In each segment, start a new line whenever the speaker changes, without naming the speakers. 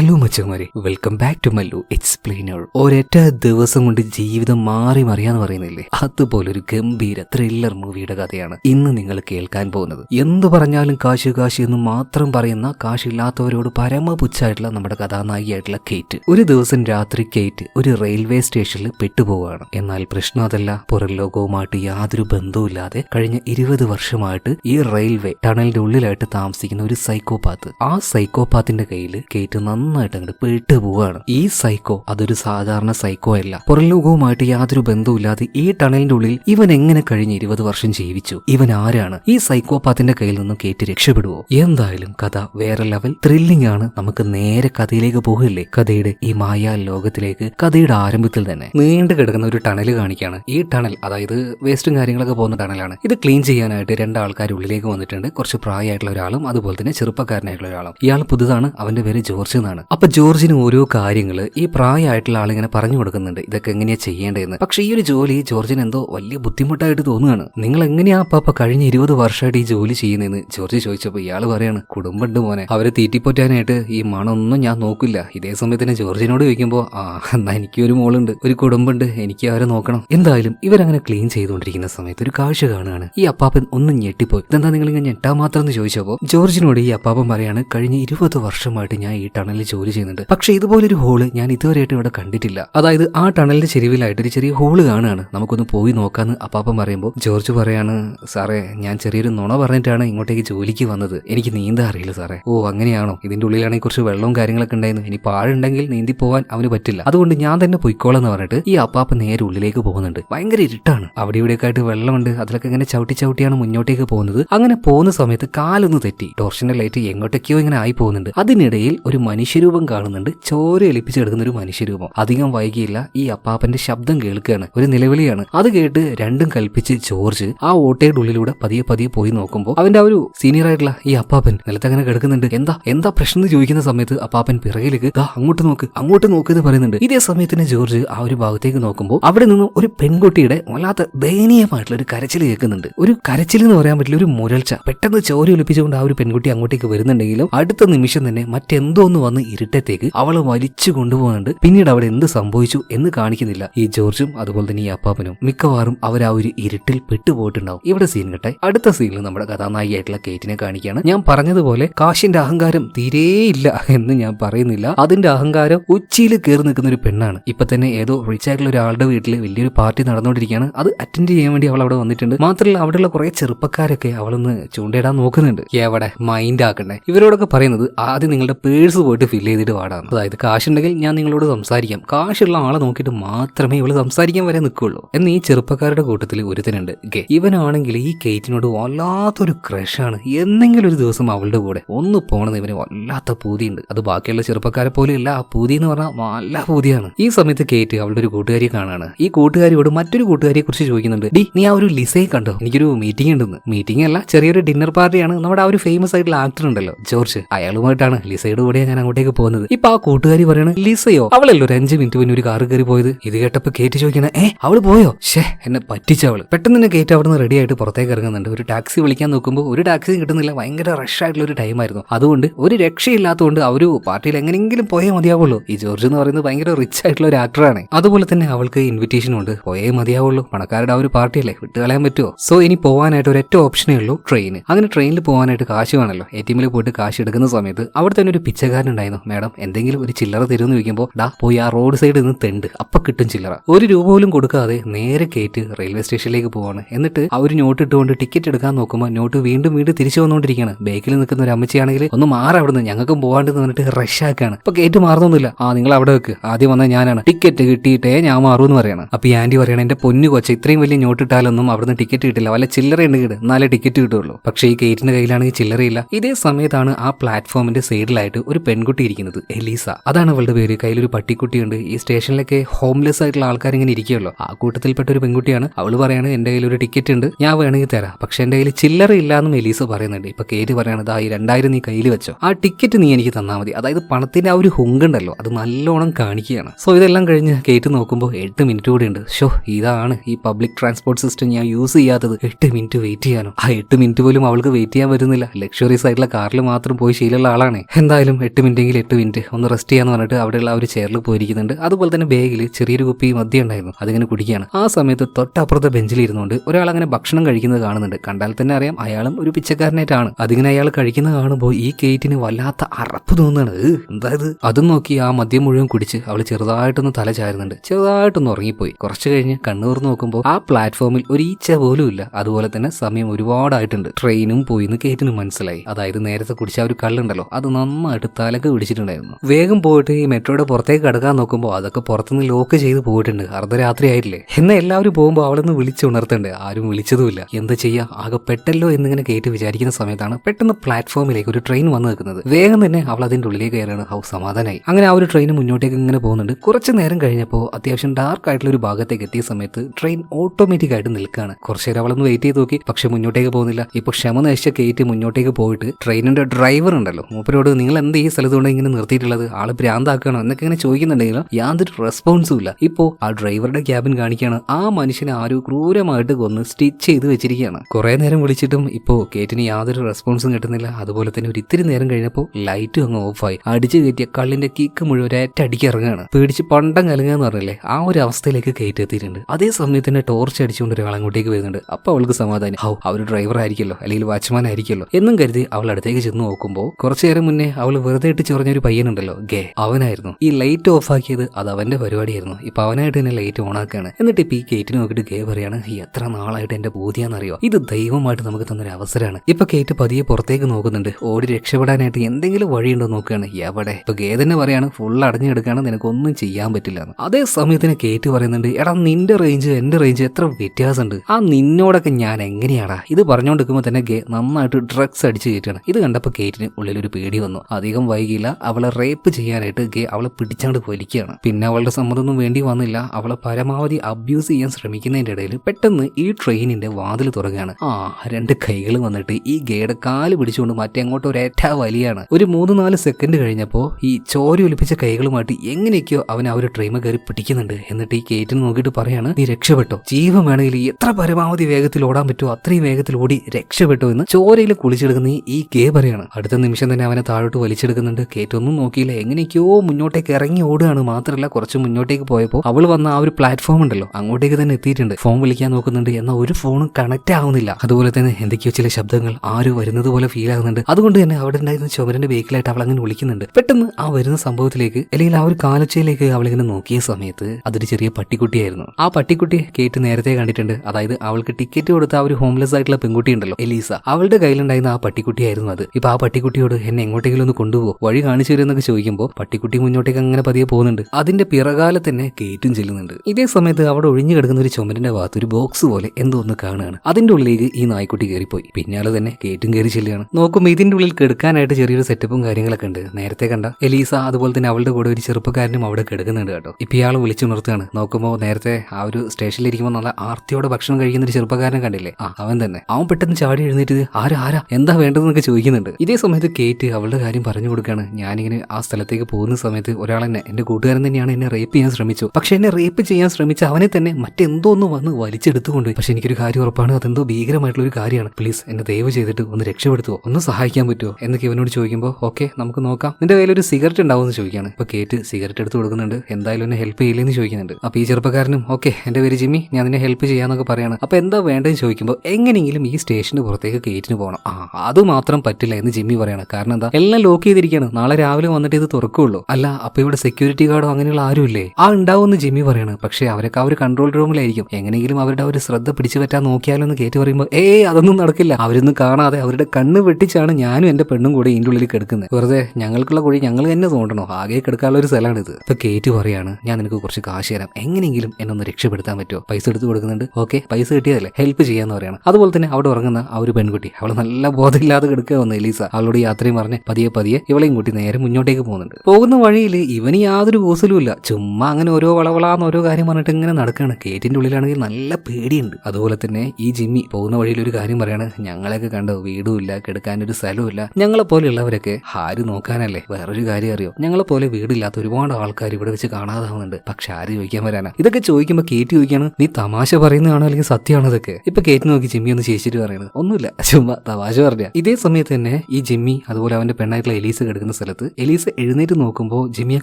Hello മച്ചന്മാരെ welcome back to Mallu explainer ഒരൊറ്റ ദിവസം കൊണ്ട് ജീവിതം മാറി മറിയാന്ന് പറയുന്നില്ലേ? അതുപോലൊരു ഗംഭീര ത്രില്ലർ മൂവിയുടെ കഥയാണ് ഇന്ന് നിങ്ങൾ കേൾക്കാൻ പോകുന്നത്. എന്തു പറഞ്ഞാലും കാശ് കാശ് എന്ന് മാത്രം പറയുന്ന കാശില്ലാത്തവരോട് പരമപുച്ഛായിട്ടുള്ള നമ്മുടെ കഥാനായികയായിട്ടുള്ള കേറ്റ് ഒരു ദിവസം രാത്രി കേറ്റ് ഒരു റെയിൽവേ സ്റ്റേഷനിൽ പെട്ടുപോവുകയാണ്. എന്നാൽ പ്രശ്നം അതല്ല പുറം ലോകവുമായിട്ട് യാതൊരു ബന്ധവുമില്ലാതെ കഴിഞ്ഞ ഇരുപത് വർഷമായിട്ട് ഈ റെയിൽവേ ടണലിന്റെ ഉള്ളിലായിട്ട് താമസിക്കുന്ന ഒരു സൈക്കോപാത്ത് ആ സൈക്കോപാത്തിന്റെ കയ്യിൽ കേറ്റ് നന്നായിട്ട് അങ്ങോട്ട് പേട്ട് പോവാണ്. ഈ സൈക്കോ അതൊരു സാധാരണ സൈക്കോ അല്ല. പുറം ലോകവുമായിട്ട് യാതൊരു ബന്ധവുമില്ലാതെ ഈ ടണലിന്റെ ഉള്ളിൽ ഇവൻ എങ്ങനെ കഴിഞ്ഞ് ഇരുപത് വർഷം ജീവിച്ചു? ഇവൻ ആരാണ്? ഈ സൈക്കോ പാത്തിന്റെ കയ്യിൽ നിന്നും കേറ്റി രക്ഷപ്പെടുവോ? എന്തായാലും കഥ വേറെ ലെവൽ ത്രില്ലിംഗ് ആണ്. നമുക്ക് നേരെ കഥയിലേക്ക് പോകില്ലേ? കഥയുടെ ഈ മായാ ലോകത്തിലേക്ക് കഥയുടെ ആരംഭത്തിൽ തന്നെ നീണ്ടു കിടക്കുന്ന ഒരു ടണൽ കാണിക്കാണ്. ഈ ടണൽ അതായത് വേസ്റ്റും കാര്യങ്ങളൊക്കെ പോകുന്ന ടണലാണ്. ഇത് ക്ലീൻ ചെയ്യാനായിട്ട് രണ്ടാൾക്കാർ ഉള്ളിലേക്ക് വന്നിട്ടുണ്ട്. കുറച്ച് പ്രായമായിട്ടുള്ള ഒരാളും അതുപോലെ തന്നെ ചെറുപ്പക്കാരനായിട്ടുള്ള ഒരാളും. ഇയാൾ പുതുതാണ് അവന്റെ പേര് ജോർജ് എന്നാണ്. അപ്പൊ ജോർജിന് ഓരോ കാര്യങ്ങൾ ഈ പ്രായമായിട്ടുള്ള ആളിങ്ങനെ പറഞ്ഞു കൊടുക്കുന്നുണ്ട്. ഇതൊക്കെ എങ്ങനെയാ ചെയ്യേണ്ടതെന്ന്. പക്ഷേ ഈ ഒരു ജോലി ജോർജിന് എന്തോ വലിയ ബുദ്ധിമുട്ടായിട്ട് തോന്നുകയാണ്. നിങ്ങൾ എങ്ങനെയാ അപ്പാപ്പ കഴിഞ്ഞ ഇരുപത് വർഷമായിട്ട് ഈ ജോലി ചെയ്യുന്നതെന്ന് ജോർജ് ചോദിച്ചപ്പോൾ ഇയാൾ പറയാണ് കുടുംബമുണ്ട് മോനെ. അവരെ തീറ്റിപ്പോറ്റാനായിട്ട് ഈ മണമൊന്നും ഞാൻ നോക്കില്ല. ഇതേ സമയത്തിന് ജോർജിനോട് ചോദിക്കുമ്പോൾ ആ എന്നാ എനിക്ക് ഒരു മോളുണ്ട്. ഒരു കുടുംബമുണ്ട്. എനിക്ക് അവരെ നോക്കണം. എന്തായാലും ഇവരങ്ങനെ ക്ലീൻ ചെയ്തുകൊണ്ടിരിക്കുന്ന സമയത്ത് ഒരു കാഴ്ച കാണുകയാണ്. ഈ അപ്പാപ്പൻ ഒന്നും ഞെട്ടിപ്പോയി. ഇതെന്താ നിങ്ങൾ ഇങ്ങനെ ഞെട്ടാ മാത്രം എന്ന് ചോദിച്ചപ്പോൾ ജോർജിനോട് ഈ അപ്പാപ്പൻ പറയാണ് കഴിഞ്ഞ ഇരുപത് വർഷമായിട്ട് ഞാൻ ഈ ടണലിൽ ജോലി ചെയ്യുന്നുണ്ട്. പക്ഷേ ഇതുപോലൊരു ഹോൾ ഞാൻ ഇതുവരെയായിട്ട് ഇവിടെ കണ്ടിട്ടില്ല. അതായത് ആ ടണലിന്റെ ചെരുവിലായിട്ട് ഒരു ചെറിയ ഹോൾ കാണുകയാണ്. നമുക്കൊന്ന് പോയി നോക്കാന്ന് അപ്പാപ്പൻ പറയുമ്പോൾ ജോർജ് പറയാണ് സാറേ ഞാൻ ചെറിയൊരു നുണ പറഞ്ഞിട്ടാണ് ഇങ്ങോട്ടേക്ക് ജോലിക്ക് വന്നത്. എനിക്ക് നീന്താൻ അറിയില്ല സാറേ. ഓ അങ്ങനെയാണോ? ഇതിന്റെ ഉള്ളിലാണെങ്കിൽ കുറച്ച് വെള്ളവും കാര്യങ്ങളൊക്കെ ഉണ്ടായിരുന്നു ഇനി പാഴുണ്ടെങ്കിൽ നീന്തി പോവാൻ അവന് പറ്റില്ല. അതുകൊണ്ട് ഞാൻ തന്നെ പൊയ്ക്കോളെന്ന് പറഞ്ഞിട്ട് ഈ അപ്പാപ്പ നേരെ ഉള്ളിലേക്ക് പോകുന്നുണ്ട്. ഭയങ്കര ഇരുട്ടാണ്. അവിടെ ഇവിടെയൊക്കെ ആയിട്ട് വെള്ളമുണ്ട്. അതിലൊക്കെ ഇങ്ങനെ ചവിട്ടി ചവിട്ടിയാണ് മുന്നോട്ടേക്ക് പോകുന്നത്. അങ്ങനെ പോകുന്ന സമയത്ത് കാലൊന്ന് തെറ്റി. ടോർച്ചിന്റെ ലൈറ്റ് എങ്ങോട്ടേക്കോ ഇങ്ങനെ ആയി പോകുന്നുണ്ട്. അതിനിടയിൽ ഒരു മനുഷ്യരൂപം കാണുന്നുണ്ട്. ചോര എലിപ്പിച്ചെടുക്കുന്ന ഒരു മനുഷ്യരൂപം. അധികം വൈകിയില്ല. ഈ അപ്പാപ്പന്റെ ശബ്ദം കേൾക്കുകയാണ്. ഒരു നിലവിളിയാണ്. അത് കേട്ട് രണ്ടും കൽപ്പിച്ച് ജോർജ് ആ ഓട്ടയുടെ ഉള്ളിലൂടെ പതിയെ പതിയെ പോയി നോക്കുമ്പോൾ അവന്റെ ആ ഒരു സീനിയർ ആയിട്ടുള്ള ഈ അപ്പാപ്പൻ നിലത്തങ്ങനെ കിടക്കുന്നുണ്ട്. എന്താ? എന്താ പ്രശ്നം എന്ന് ചോദിക്കുന്ന സമയത്ത് അപ്പാപ്പൻ പിറകിലേക്ക് ദാ അങ്ങോട്ട് നോക്ക് അങ്ങോട്ട് നോക്ക് എന്ന് പറയുന്നുണ്ട്. ഇതേ സമയത്തിന് ജോർജ് ആ ഒരു ഭാഗത്തേക്ക് നോക്കുമ്പോൾ അവിടെ നിന്നും ഒരു പെൺകുട്ടിയുടെ വല്ലാത്ത ദയനീയമായിട്ടുള്ള ഒരു കരച്ചിൽ കേൾക്കുന്നുണ്ട്. ഒരു കരച്ചിൽ എന്ന് പറയാൻ പറ്റില്ല ഒരു മുരൾച്ച. പെട്ടെന്ന് ചോര ഒലിപ്പിച്ചുകൊണ്ട് ആ ഒരു പെൺകുട്ടി അങ്ങോട്ടേക്ക് വരുന്നുണ്ടെങ്കിലും അടുത്ത നിമിഷം തന്നെ മറ്റെന്തോ ഒന്ന് വന്ന് ഇരുട്ടത്തേക്ക് അവളെ വലിച്ചു കൊണ്ടുപോകുന്നുണ്ട് പിന്നീട് അവിടെ എന്ത് സംഭവിച്ചു എന്ന് കാണിക്കുന്നില്ല. ഈ ജോർജും അതുപോലെ തന്നെ ഈ അപ്പാപ്പനും മിക്കവാറും അവർ ആ ഒരു ഇരുട്ടിൽ പെട്ടുപോയിട്ടുണ്ടാവും. ഇവിടെ സീൻ കട്ടെ. അടുത്ത സീനിൽ നമ്മുടെ കഥാനായികയായിട്ടുള്ള കേറ്റിനെ കാണിക്കുകയാണ്. ഞാൻ പറഞ്ഞതുപോലെ കാശിന്റെ അഹങ്കാരം തീരെയില്ല എന്ന് ഞാൻ പറയുന്നില്ല. അതിന്റെ അഹങ്കാരം ഉച്ചിയിൽ കയറി നിൽക്കുന്ന ഒരു പെണ്ണാണ്. ഇപ്പൊ തന്നെ ഏതോ റിച്ച് ആയിട്ടുള്ള ഒരാളുടെ വീട്ടിൽ വലിയൊരു പാർട്ടി നടന്നുകൊണ്ടിരിക്കുകയാണ്. അത് അറ്റൻഡ് ചെയ്യാൻ വേണ്ടി അവൾ അവിടെ വന്നിട്ടുണ്ട്. മാത്രമല്ല അവിടെയുള്ള കുറെ ചെറുപ്പക്കാരൊക്കെ അവളൊന്ന് ചൂണ്ടയിടാൻ നോക്കുന്നുണ്ട്. എവിടെ? മൈൻഡ് ആക്കണ്ടേ. ഇവരോടൊക്കെ പറയുന്നത് ആദ്യം നിങ്ങളുടെ പേഴ്സ് പോയിട്ട് ഫില്ല് ചെയ്തിട്ട് പാടാണ് അതായത് കാശുണ്ടെങ്കിൽ ഞാൻ നിങ്ങളോട് സംസാരിക്കാം. കാശുള്ള ആളെ നോക്കിയിട്ട് മാത്രമേ ഇവൾ സംസാരിക്കാൻ വരെ നിൽക്കുള്ളൂ എന്ന് ഈ ചെറുപ്പക്കാരുടെ കൂട്ടത്തിൽ ഒരുത്തനുണ്ട് ഗേ. ഇവനാണെങ്കിൽ ഈ കേറ്റിനോട് വല്ലാത്തൊരു ക്രഷാണ്. എന്തെങ്കിലും ഒരു ദിവസം അവളുടെ കൂടെ ഒന്ന് പോണെന്ന് ഇവന് വല്ലാത്ത പൂതിയുണ്ട്. അത് ബാക്കിയുള്ള ചെറുപ്പക്കാരെ പോലെയല്ല ആ പൂതി എന്ന് പറഞ്ഞാൽ നല്ല പൂതിയാണ്. ഈ സമയത്ത് കേറ്റ് അവളുടെ ഒരു കൂട്ടുകാരിയെ കാണാണ്. ഈ കൂട്ടുകാരിയോട് മറ്റൊരു കൂട്ടുകാരിയെ കുറിച്ച് ചോദിക്കുന്നുണ്ട്. ഡി നീ ആ ഒരു ലിസയെ കണ്ടോ? എനിക്കൊരു മീറ്റിംഗ് ഉണ്ടെന്ന്. മീറ്റിംഗ് അല്ല ചെറിയൊരു ഡിന്നർ പാർട്ടിയാണ് നമ്മുടെ ആ ഒരു ഫേമസ് ആയിട്ടുള്ള ആക്ടർ ഉണ്ടല്ലോ. ജോർജ്. അയാളുമായിട്ടാണ് ലിസയുടെ കൂടെ ഞാൻ അങ്ങോട്ടേക്ക് പോകുന്നത്. ഇപ്പൊ ആ കൂട്ടുകാരി പറയണ ലിസയോ അവളല്ലോ ഒരു അഞ്ച് മിനിറ്റ് മുന്നേ ഒരു കാറ് കയറി പോയത്? ഇത് കേട്ടപ്പോ കേറ്റ് ചോദിക്കണ ഏ അവൾ പോയോ? ഷേ എന്നെ പറ്റിച്ചവൾ പെട്ടെന്ന് തന്നെ കേറ്റ് അവിടെ നിന്ന് റെഡി ആയിട്ട് പുറത്തേക്ക് ഇറങ്ങുന്നുണ്ട്. ഒരു ടാക്സി വിളിക്കാൻ നോക്കുമ്പോൾ ഒരു ടാക്സിയും കിട്ടുന്നില്ല. ഭയങ്കര റഷ് ആയിട്ടുള്ള ഒരു ടൈമായിരുന്നു അതുകൊണ്ട് ഒരു രക്ഷയില്ലാത്തതുകൊണ്ട് അവർ പാർട്ടിയിൽ എങ്ങനെയെങ്കിലും പോയേ മതിയാവുള്ളൂ. ഈ ജോർജ് എന്ന് പറയുന്നത് ഭയങ്കര റിച്ച് ആയിട്ടുള്ള ഒരു ആക്ടറാണ് അതുപോലെ തന്നെ അവൾക്ക് ഇൻവിറ്റേഷൻ ഉണ്ട്. പോയേ മതിയാവുള്ളൂ. പണക്കാരുടെ ആ ഒരു പാർട്ടിയല്ലേ വിട്ടുകളയാൻ പറ്റുമോ സോ ഇനി പോകാനായിട്ട് ഒരൊറ്റ ഓപ്ഷനേ ഉള്ളൂ ട്രെയിൻ അങ്ങനെ ട്രെയിനിൽ പോകാനായിട്ട് കാശ് വേണമല്ലോ എ ടി എമ്മിൽ പോയിട്ട് കാശ് എടുക്കുന്ന സമയത്ത് അവിടെ തന്നെ ഒരു പിച്ചക്കാരനുണ്ടായിരുന്നു മാഡം എന്തെങ്കിലും ഒരു ചില്ലറ തരുമെന്ന് ചോദിക്കുമ്പോൾ ഡാ പോയി ആ റോഡ് സൈഡിൽ നിന്ന് തെണ്ട് അപ്പൊ കിട്ടും ചില്ലറ. ഒരു രൂപ പോലും കൊടുക്കാതെ നേരെ കയറ്റ് റെയിൽവേ സ്റ്റേഷനിലേക്ക് പോവാണ്. എന്നിട്ട് ആ ഒരു നോട്ട് ഇട്ടുകൊണ്ട് ടിക്കറ്റ് എടുക്കാൻ നോക്കുമ്പോൾ നോട്ട് വീണ്ടും വീണ്ടും തിരിച്ചു വന്നുകൊണ്ടിരിക്കുകയാണ് ബേക്കിൽ നിൽക്കുന്ന ഒരു അമ്മച്ചിയാണെങ്കിൽ ഒന്ന് മാറ അവിടുന്ന് ഞങ്ങൾക്കും പോകാണ്ടെന്ന് പറഞ്ഞിട്ട് റഷ് ആക്കാണ്. അപ്പൊ കയറ്റ് മാറുന്നൊന്നുമില്ല. ആ നിങ്ങൾ അവിടെ വെക്ക് ആദ്യം വന്ന ഞാനാണ്. ടിക്കറ്റ് കിട്ടിയിട്ടേ ഞാൻ മാറൂന്ന് പറയണം. അപ്പൊ ഈ ആന്റി പറയണം എന്റെ പൊന്നു കൊച്ച ഇത്രയും വലിയ നോട്ട് ഇട്ടാലൊന്നും അവിടുന്ന് ടിക്കറ്റ് കിട്ടില്ല. വല്ല ചില്ലറ ഉണ്ട് കിട്ടും എന്നാലേ ടിക്കറ്റ് കിട്ടുള്ളൂ. പക്ഷേ ഈ ഗേറ്റിന്റെ കയ്യിലാണെങ്കിൽ ചില്ലറയില്ല. ഇതേ സമയത്താണ് ആ പ്ലാറ്റ്ഫോമിന്റെ സൈഡിലായിട്ട് ഒരു പെൺകുട്ടി ഇരിക്കുന്നത് എലീസ. അതാണ് അവളുടെ പേര്. കയ്യിലൊരു പട്ടിക്കുട്ടിയുണ്ട്. ഈ സ്റ്റേഷനിലൊക്കെ ഹോംലെസ് ആയിട്ടുള്ള ആൾക്കാർ ഇങ്ങനെ ഇരിക്കുമല്ലോ ആ കൂട്ടത്തിൽപ്പെട്ട ഒരു പെൺകുട്ടിയാണ്. അവൾ പറയാണ് എന്റെ കയ്യിൽ ഒരു ടിക്കറ്റ് ഉണ്ട് ഞാൻ വേണമെങ്കിൽ തരാം. പക്ഷെ എന്റെ കയ്യിൽ ചില്ലറ ഇല്ലാന്നും എലീസ പറയുന്നുണ്ട്. ഇപ്പൊ കേറ്റ് പറയണത് ആ ഈ രണ്ടായിരം നീ കയ്യിൽ വെച്ചോ. ആ ടിക്കറ്റ് നീ എനിക്ക് തന്നാൽ മതി. അതായത് പണത്തിന്റെ ആ ഒരു ഹുങ്കുണ്ടല്ലോ അത് നല്ലോണം കാണിക്കുകയാണ്. സോ ഇതെല്ലാം കഴിഞ്ഞ് കേറ്റ് നോക്കുമ്പോൾ എട്ട് മിനിറ്റ് കൂടെ ഉണ്ട്. ഷോ ഇതാണ് ഈ പബ്ലിക് ട്രാൻസ്പോർട്ട് സിസ്റ്റം ഞാൻ യൂസ് ചെയ്യാത്തത്. എട്ട് മിനിറ്റ് വെയിറ്റ് ചെയ്യാനോ? ആ എട്ട് മിനിറ്റ് പോലും അവൾക്ക് വെയിറ്റ് ചെയ്യാൻ പറ്റുന്നില്ല. ലക്ഷറീസ് ആയിട്ടുള്ള കാറിൽ മാത്രം പോയി ശീലമുള്ള ആളാണ്. എന്തായാലും എട്ട് മിനിറ്റ് പറ്റുമെങ്കിൽ എട്ട് മിനിറ്റ് ഒന്ന് റെസ്റ്റ് ചെയ്യാന്ന് പറഞ്ഞിട്ട് അവിടെയുള്ള ഒരു ചെയറിൽ പോയിരിക്കുന്നുണ്ട്. അതുപോലെ തന്നെ ബാഗിൽ ചെറിയൊരു കുപ്പി മദ്യം ഉണ്ടായിരുന്നു. അതിങ്ങനെ കുടിക്കുകയാണ്. ആ സമയത്ത് തൊട്ടപ്പുറത്തെ ബെഞ്ചിൽ ഇരുന്നുകൊണ്ട് ഒരാൾ അങ്ങനെ ഭക്ഷണം കഴിക്കുന്നത് കാണുന്നുണ്ട്. കണ്ടാൽ തന്നെ അറിയാം അയാളും ഒരു പിച്ചക്കാരനായിട്ടാണ്. അതിങ്ങനെ അയാൾ കഴിക്കുന്നത് കാണുമ്പോൾ ഈ കേറ്റിന് വല്ലാത്ത അറപ്പ് തോന്നുകയാണ്. എന്തായത് എന്താ അതും നോക്കി ആ മദ്യം മുഴുവൻ കുടിച്ച് അവൾ ചെറുതായിട്ടൊന്ന് തല ചാരുന്നുണ്ട്. ചെറുതായിട്ടൊന്ന് ഉറങ്ങിപ്പോയി. കുറച്ച് കഴിഞ്ഞ് കണ്ണൂർ നോക്കുമ്പോൾ ആ പ്ലാറ്റ്ഫോമിൽ ഒരു ഈച്ച പോലും ഇല്ല. അതുപോലെ തന്നെ സമയം ഒരുപാടായിട്ടുണ്ട്. ട്രെയിനും പോയി എന്ന് കേറ്റിന് മനസ്സിലായി. അതായത് നേരത്തെ കുടിച്ച ആ ഒരു കള്ളുണ്ടല്ലോ. അത് നന്നായിട്ട് തലക്ക് പിടിച്ചിട്ടുണ്ടായിരുന്നു. വേഗം പോയിട്ട് ഈ മെട്രോയുടെ പുറത്തേക്ക് കടക്കാൻ നോക്കുമ്പോൾ അതൊക്കെ പുറത്തുനിന്ന് ലോക്ക് ചെയ്ത് പോയിട്ടുണ്ട്. അർദ്ധരാത്രി ആയിട്ടില്ലേ. എന്നാൽ എല്ലാവരും പോകുമ്പോൾ വിളിച്ച് ഉണർത്തേണ്ടത് ആരും വിളിച്ചതുമില്ല. എന്താ ചെയ്യാ? ആകെ പെട്ടല്ലോ എന്നിങ്ങനെ കേട്ട് വിചാരിക്കുന്ന സമയത്താണ് പെട്ടെന്ന് പ്ലാറ്റ്ഫോമിലേക്ക് ഒരു ട്രെയിൻ വന്നു നിൽക്കുന്നത്. വേഗം തന്നെ അവൾ അതിന്റെ ഉള്ളിലേക്ക് കയറാണ്. ഹൗ സമാധാനായി. അങ്ങനെ ആ ഒരു ട്രെയിൻ മുന്നോട്ടേക്ക് ഇങ്ങനെ പോകുന്നുണ്ട്. കുറച്ച് നേരം കഴിഞ്ഞപ്പോൾ അത്യാവശ്യം ഡാർക്ക് ആയിട്ടുള്ള ഒരു ഭാഗത്തേക്ക് എത്തിയ സമയത്ത് ട്രെയിൻ ഓട്ടോമാറ്റിക് ആയിട്ട് നിൽക്കുകയാണ്. കുറച്ച് നേരം അവളൊന്ന് വെയിറ്റ് ചെയ്ത് നോക്കി. പക്ഷെ മുന്നോട്ടേക്ക് പോകുന്നില്ല. ഇപ്പൊ ക്ഷമ നശിച്ച കയറ്റി മുന്നോട്ടേക്ക് പോയിട്ട് ട്രെയിനിന്റെ ഡ്രൈവർ ഉണ്ടല്ലോ. മൂപ്പരോട് നിങ്ങൾ എന്ത് ഈ സ്ഥലത്ത് കൊണ്ട് ഇങ്ങനെ നിർത്തിയിട്ടുള്ളത്? ആൾ ഭ്രാന്താക്കണോ എന്നൊക്കെ ഇങ്ങനെ ചോദിക്കുന്നുണ്ടെങ്കിലും യാതൊരു റെസ്പോൺസും ഇല്ല. ഇപ്പോ ആ ഡ്രൈവറുടെ ക്യാബിൻ കാണിക്കുകയാണ് ആ മനുഷ്യനെ ആരോ ക്രൂരമായിട്ട് കൊന്ന് സ്റ്റിച്ച് ചെയ്ത് വെച്ചിരിക്കുകയാണ്. കുറെ നേരം വിളിച്ചിട്ടും ഇപ്പോ കേറ്റിന് യാതൊരു റെസ്പോൺസും കിട്ടുന്നില്ല. അതുപോലെ തന്നെ ഒരു ഇത്തിരി നേരം കഴിഞ്ഞപ്പോൾ ലൈറ്റും അങ്ങ് ഓഫായി അടിച്ചു കയറ്റിയ കള്ളിന്റെ കിക്ക് മുഴുവൻ ഏറ്റടിക്ക് ഇറങ്ങുകയാണ്. പേടിച്ച് പണ്ടം കലങ്ങുക എന്ന് പറഞ്ഞില്ലേ? ആ ഒരു അവസ്ഥയിലേക്ക് കയറ്റി എത്തിയിട്ടുണ്ട്. അതേ സമയത്ത് തന്നെ ടോർച്ച് അടിച്ചുകൊണ്ട് ഒരാൾ അങ്ങോട്ടേക്ക് വരുന്നുണ്ട്. അപ്പൊ അവൾക്ക് സമാധാനം. ഹൗ അവർ ഡ്രൈവർ ആയിരിക്കല്ലോ അല്ലെങ്കിൽ വാച്ച്മാൻ ആയിരിക്കല്ലോ എന്നും കരുതി അവൾ അടുത്തേക്ക് ചെന്ന് നോക്കുമ്പോൾ കുറച്ചു നേരം മുന്നേ അവൾ വെറുതെ ഇട്ട് ചൊറഞ്ഞ ഒരു പയ്യനുണ്ടല്ലോ ഗേ. അവനായിരുന്നു. ഈ ലൈറ്റ് ഓഫ് ആക്കിയത് അത് അവന്റെ പരിപാടിയായിരുന്നു. ഇപ്പൊ അവനായിട്ട് തന്നെ ലൈറ്റ് ഓൺ ആക്കുകയാണ് എന്നിട്ട് ഇപ്പൊ ഈ കേറ്റ് നോക്കിയിട്ട് ഗേ പറയാണ് "ഈ എത്ര നാളായിട്ട് എന്റെ ബോധ്യാന്നറിയോ? ഇത് ദൈവമായിട്ട് നമുക്ക് തന്നൊരു അവസരമാണ്. ഇപ്പൊ കേറ്റ് പതിയെ പുറത്തേക്ക് നോക്കുന്നുണ്ട്. ഓടി രക്ഷപ്പെടാനായിട്ട് എന്തെങ്കിലും വഴിയുണ്ടോ നോക്കുകയാണ്. എവിടെ? ഇപ്പൊ ഗേ തന്നെ പറയാണ് ഫുൾ അടഞ്ഞെടുക്കാണ് നിനക്ക് ഒന്നും ചെയ്യാൻ പറ്റില്ല അതേ സമയത്തിന് കേറ്റ് പറയുന്നുണ്ട് എടാ നിന്റെ റേഞ്ച് എന്റെ റേഞ്ച് എത്ര വ്യത്യാസമുണ്ട്? ആ നിന്നോടൊക്കെ ഞാൻ എങ്ങനെയാടാ? ഇത് പറഞ്ഞുകൊണ്ടിരിക്കുമ്പോൾ തന്നെ ഗേ നന്നായിട്ട് ഡ്രഗ്സ് അടിച്ച് കയറ്റുകയാണ്. ഇത് കണ്ടപ്പോൾ കേറ്റിന് ഒരു പേടി വന്നു. അധികം വൈകിയില്ല അവളെ റേപ്പ് ചെയ്യാനായിട്ട് ഗേ അവളെ പിടിച്ചാണ്ട് വലിക്കുകയാണ്. പിന്നെ അവളുടെ സമ്മതമൊന്നും വേണ്ടി വന്നില്ല. അവളെ പരമാവധി അബ്യൂസ് ചെയ്യാൻ ശ്രമിക്കുന്നതിന്റെ ഇടയിൽ പെട്ടെന്ന് ഈ ട്രെയിനിന്റെ വാതിൽ തുറക്കുകയാണ്. ആ രണ്ട് കൈകൾ വന്നിട്ട് ഈ ഗേയുടെ കാൽ പിടിച്ചുകൊണ്ട് മറ്റെങ്ങോട്ട് ഒരേറ്റ വലിയാണ്. ഒരു മൂന്ന് നാല് സെക്കൻഡ് കഴിഞ്ഞപ്പോൾ ഈ ചോര ഒലിപ്പിച്ച കൈകളുമായിട്ട് എങ്ങനെയൊക്കെയോ അവൻ ആ ഒരു ട്രെയിമ കയറി പിടിക്കുന്നുണ്ട്. എന്നിട്ട് ഈ കേറ്റിന് നോക്കിയിട്ട് പറയാണ് നീ രക്ഷപ്പെട്ടോ? ജീവൻ വേണമെങ്കിൽ എത്ര പരമാവധി വേഗത്തിൽ ഓടാൻ പറ്റുമോ? അത്രയും വേഗത്തിൽ ഓടി രക്ഷപ്പെട്ടോ? എന്ന് ചോരയിൽ കുളിച്ചെടുക്കുന്ന ഈ ഗേ പറയാണ്. അടുത്ത നിമിഷം തന്നെ അവനെ താഴോട്ട് വലിച്ചെടുക്കുന്നുണ്ട്. കേറ്റൊന്നും നോക്കിയില്ല. എങ്ങനെയൊക്കെയോ മുന്നോട്ടേക്ക് ഇറങ്ങി ഓടുകയാണ്. മാത്രമല്ല കുറച്ച് മുന്നോട്ടേക്ക് പോയപ്പോൾ അവൾ വന്ന ആ ഒരു പ്ലാറ്റ്ഫോം ഉണ്ടല്ലോ. അങ്ങോട്ടേക്ക് തന്നെ എത്തിയിട്ടുണ്ട്. ഫോൺ വിളിക്കാൻ നോക്കുന്നുണ്ട്. എന്നാൽ ഒരു ഫോണും കണക്റ്റ് ആവുന്നില്ല. അതുപോലെ തന്നെ എന്തൊക്കെയോ ചില ശബ്ദങ്ങൾ ആരും വരുന്നത് പോലെ ഫീൽ ആകുന്നുണ്ട്. അതുകൊണ്ട് തന്നെ അവിടെ ഉണ്ടായിരുന്ന ചുമരന്റെ ബേക്കിലായിട്ട് അവൾ അങ്ങനെ വിളിക്കുന്നുണ്ട്. പെട്ടെന്ന് ആ വരുന്ന സംഭവത്തിലേക്ക് അല്ലെങ്കിൽ ആ ഒരു കാലച്ചയിലേക്ക് അവളിങ്ങനെ നോക്കിയ സമയത്ത് അതൊരു ചെറിയ പട്ടിക്കുട്ടിയായിരുന്നു. ആ പട്ടിക്കുട്ടി കേട്ട് നേരത്തെ കണ്ടിട്ടുണ്ട്. അതായത് അവൾക്ക് ടിക്കറ്റ് കൊടുത്ത ആ ഒരു ഹോംലെസ് ആയിട്ടുള്ള പെൺകുട്ടി ഉണ്ടല്ലോ എലീസ. അവളുടെ കയ്യിലുണ്ടായിരുന്ന ആ പട്ടിക്കുട്ടിയായിരുന്നു അത്. ഇപ്പൊ ആ പട്ടിക്കുട്ടിയോട് എന്നെ എങ്ങോട്ടെങ്കിലും ഒന്ന് കൊണ്ടുപോകും വഴി കാണിച്ചു തരുമെന്നൊക്കെ ചോദിക്കുമ്പോൾ പട്ടിക്കുട്ടി മുന്നോട്ടേക്ക് അങ്ങനെ പതിയെ പോകുന്നുണ്ട്. അതിന്റെ പിറകാലെ തന്നെ കേറ്റും ചെല്ലുന്നുണ്ട്. ഇതേ സമയത്ത് അവിടെ ഒഴിഞ്ഞു കിടക്കുന്ന ഒരു ചുമരിന്റെ ഭാഗത്ത് ഒരു ബോക്സ് പോലെ എന്തോ ഒന്ന് കാണുകയാണ്. അതിന്റെ ഉള്ളിലേക്ക് ഈ നായ്ക്കുട്ടി കയറിപ്പോയി. പിന്നാലെ തന്നെ കേറ്റും കയറി ചെല്ലുകയാണ്. നോക്കുമ്പോൾ ഇതിന്റെ ഉള്ളിൽ കിടക്കാനായിട്ട് ചെറിയൊരു സെറ്റപ്പും കാര്യങ്ങളൊക്കെ ഉണ്ട്. നേരത്തെ കണ്ട എലീസ അതുപോലെ തന്നെ അവളുടെ കൂടെ ഒരു ചെറുപ്പക്കാരനും അവിടെ കിടക്കുന്നുണ്ട് കേട്ടോ. ഇപ്പൊ ഇയാൾ വിളിച്ചുണർത്തുകയാണ്. നോക്കുമ്പോൾ നേരത്തെ ആ ഒരു സ്റ്റേഷനിൽ ഇരിക്കുമ്പോൾ നല്ല ആർത്തിയോടെ ഭക്ഷണം കഴിക്കുന്ന ഒരു ചെറുപ്പക്കാരനെ കണ്ടില്ലേ? ആ അവൻ തന്നെ. അവൻ പെട്ടെന്ന് ചാടി എഴുന്നേറ്റ് ആരാ ആരാ? എന്താ വേണ്ടതെന്നൊക്കെ ചോദിക്കുന്നുണ്ട്. ഇതേ സമയത്ത് കേറ്റ് അവളുടെ കാര്യം പറഞ്ഞു കൊടുക്കുകയാണ്. ഞാനിങ്ങനെ ആ സ്ഥലത്തേക്ക് പോകുന്ന സമയത്ത് ഒരാൾ എന്നെ എന്റെ കൂട്ടുകാരൻ തന്നെയാണ് എന്നെ റേപ്പ് ചെയ്യാൻ ശ്രമിച്ചു. പക്ഷെ എന്നെ റേപ്പ് ചെയ്യാൻ ശ്രമിച്ച അവനെ തന്നെ മറ്റെന്തോ ഒന്ന് വന്ന് വലിച്ചെടുത്തുകൊണ്ട് പക്ഷെ എനിക്കൊരു കാര്യം ഉറപ്പാണ് അതെന്തോ ഭീകരമായിട്ടുള്ള ഒരു കാര്യമാണ്. പ്ലീസ് എന്നെ ദയവ് ചെയ്തിട്ട് ഒന്ന് രക്ഷപ്പെടുത്തുവോ ഒന്ന് സഹായിക്കാൻ പറ്റുമോ എന്നൊക്കെ ഇവനോട് ചോദിക്കുമ്പോൾ ഓക്കെ നമുക്ക് നോക്കാം. നിന്റെ കയ്യിൽ ഒരു സിഗരറ്റ് ഉണ്ടാവുമെന്ന് ചോദിക്കുകയാണ്. ഇപ്പൊ കേട്ട് സിഗരറ്റ് എടുത്ത് കൊടുക്കുന്നുണ്ട്. എന്തായാലും എന്നെ ഹെൽപ്പ് ചെയ്യില്ലെന്ന് ചോദിക്കുന്നുണ്ട്. അപ്പൊ ഈ ചെറുപ്പക്കാരനും ഓക്കെ എന്റെ പേര് ജിമ്മി ഞാൻ നിന്നെ ഹെൽപ്പ് ചെയ്യാന്നൊക്കെ പറയാണ്. അപ്പൊ എന്താ വേണ്ടതെന്ന് ചോദിക്കുമ്പോൾ എങ്ങനെയെങ്കിലും ഈ സ്റ്റേഷന് പുറത്തേക്ക് കേറ്റിന് പോകണം. ആ അത് മാത്രം പറ്റില്ല എന്ന് ജിമ്മി പറയാണ്. കാരണം എന്താ? എല്ലാം ലോക്ക് ചെയ്തിരിക്കുകയാണ്. നാളെ രാവിലെ വന്നിട്ട് ഇത് തുറക്കുള്ളൂ. അല്ല അപ്പൊ ഇവിടെ സെക്യൂരിറ്റി ഗാർഡോ അങ്ങനെയുള്ള ആരുമില്ലേ ആ ഉണ്ടാവുമെന്ന് ജിമ്മി പറയാണ്. പക്ഷേ അവരൊക്കെ അവർ കൺട്രോൾ റൂമിലായിരിക്കും എങ്ങനെയെങ്കിലും അവരുടെ ഒരു ശ്രദ്ധ പിടിച്ചു പറ്റാൻ നോക്കിയാലോ എന്ന് കേറ്റ് പറയുമ്പോൾ ഏ അതൊന്നും നടക്കില്ല. അവരൊന്നും കാണാതെ അവരുടെ കണ്ണ് വെട്ടിച്ചാണ് ഞാനും എന്റെ പെണ്ണും കൂടെ ഇതിന്റെ ഉള്ളിൽ കിടക്കുന്നത്. വെറുതെ ഞങ്ങൾക്കുള്ള കുഴി ഞങ്ങൾ തന്നെ തോണ്ടണോ? ആകെ കിടക്കാനുള്ള ഒരു സ്ഥലമാണ് ഇത് ഇപ്പൊ കേറ്റ് പറയാണ് ഞാൻ നിനക്ക് കുറച്ച് കാശ് തരാം. എങ്ങനെയെങ്കിലും എന്നെ ഒന്ന് രക്ഷപ്പെടുത്താൻ പറ്റുമോ പൈസ എടുത്ത് കൊടുക്കുന്നുണ്ട്. ഓക്കെ പൈസ കിട്ടിയതല്ലേ? ഹെൽപ്പ് ചെയ്യാന്ന് പറയാണ്. അതുപോലെ തന്നെ അവിടെ ഉറങ്ങുന്ന ആ ഒരു പെൺകുട്ടി. അവൾ നല്ല ബോധമില്ലാതെ കിടക്കുക വന്നു എലീസ. അവളോട് യാത്രയും പറഞ്ഞ് പതിയെ പതിയെ ഇവളെയും കൂട്ടി നേരെ മുന്നോട്ടേക്ക് പോകുന്നുണ്ട്. പോകുന്ന വഴിയിൽ ഇവന് യാതൊരു കൂസലുമില്ല ചുമ്മാ അങ്ങനെ ഓരോ വളവളാന്ന് ഓരോ കാര്യം പറഞ്ഞിട്ട് ഇങ്ങനെ നടക്കുകയാണ് കേറ്റിന്റെ ഉള്ളിലാണെങ്കിൽ നല്ല പേടിയുണ്ട്. അതുപോലെ തന്നെ ഈ ജിമ്മി പോകുന്ന വഴിയിൽ ഒരു കാര്യം പറയാണ്. ഞങ്ങളെയൊക്കെ കണ്ടോ. വീടും ഇല്ല. കിടക്കാനൊരു സ്ഥലവും ഇല്ല. ഞങ്ങളെ പോലെയുള്ളവരൊക്കെ ആര് നോക്കാനല്ലേ? വേറൊരു കാര്യം അറിയോ? ഞങ്ങളെ പോലെ വീടില്ലാത്ത ഒരുപാട് ആൾക്കാർ ഇവിടെ വെച്ച് കാണാതാവുന്നുണ്ട്. പക്ഷെ ആര് ചോദിക്കാൻ വരാനാ? ഇതൊക്കെ ചോദിക്കുമ്പോൾ കേറ്റി ചോദിക്കാണ്. നീ തമാശ പറയുന്നതാണോ അല്ലെങ്കിൽ സത്യമാണോ ഇതൊക്കെ? ഇപ്പൊ കേറ്റ് നോക്കി ജിമ്മി ഒന്ന് ചേച്ചിട്ട് പറയുന്നത് ഒന്നുമില്ല. ചുമ്മാ തമാശ പറഞ്ഞ. ഇതേ സമയത്ത് തന്നെ ഈ ജിമ്മി അതുപോലെ അവന്റെ പെണ്ണായിട്ടുള്ള എലീസ് കിടക്കുന്ന സ്ഥലത്ത് എലീസ എഴുന്നേറ്റ് നോക്കുമ്പോൾ ജിമ്മിയെ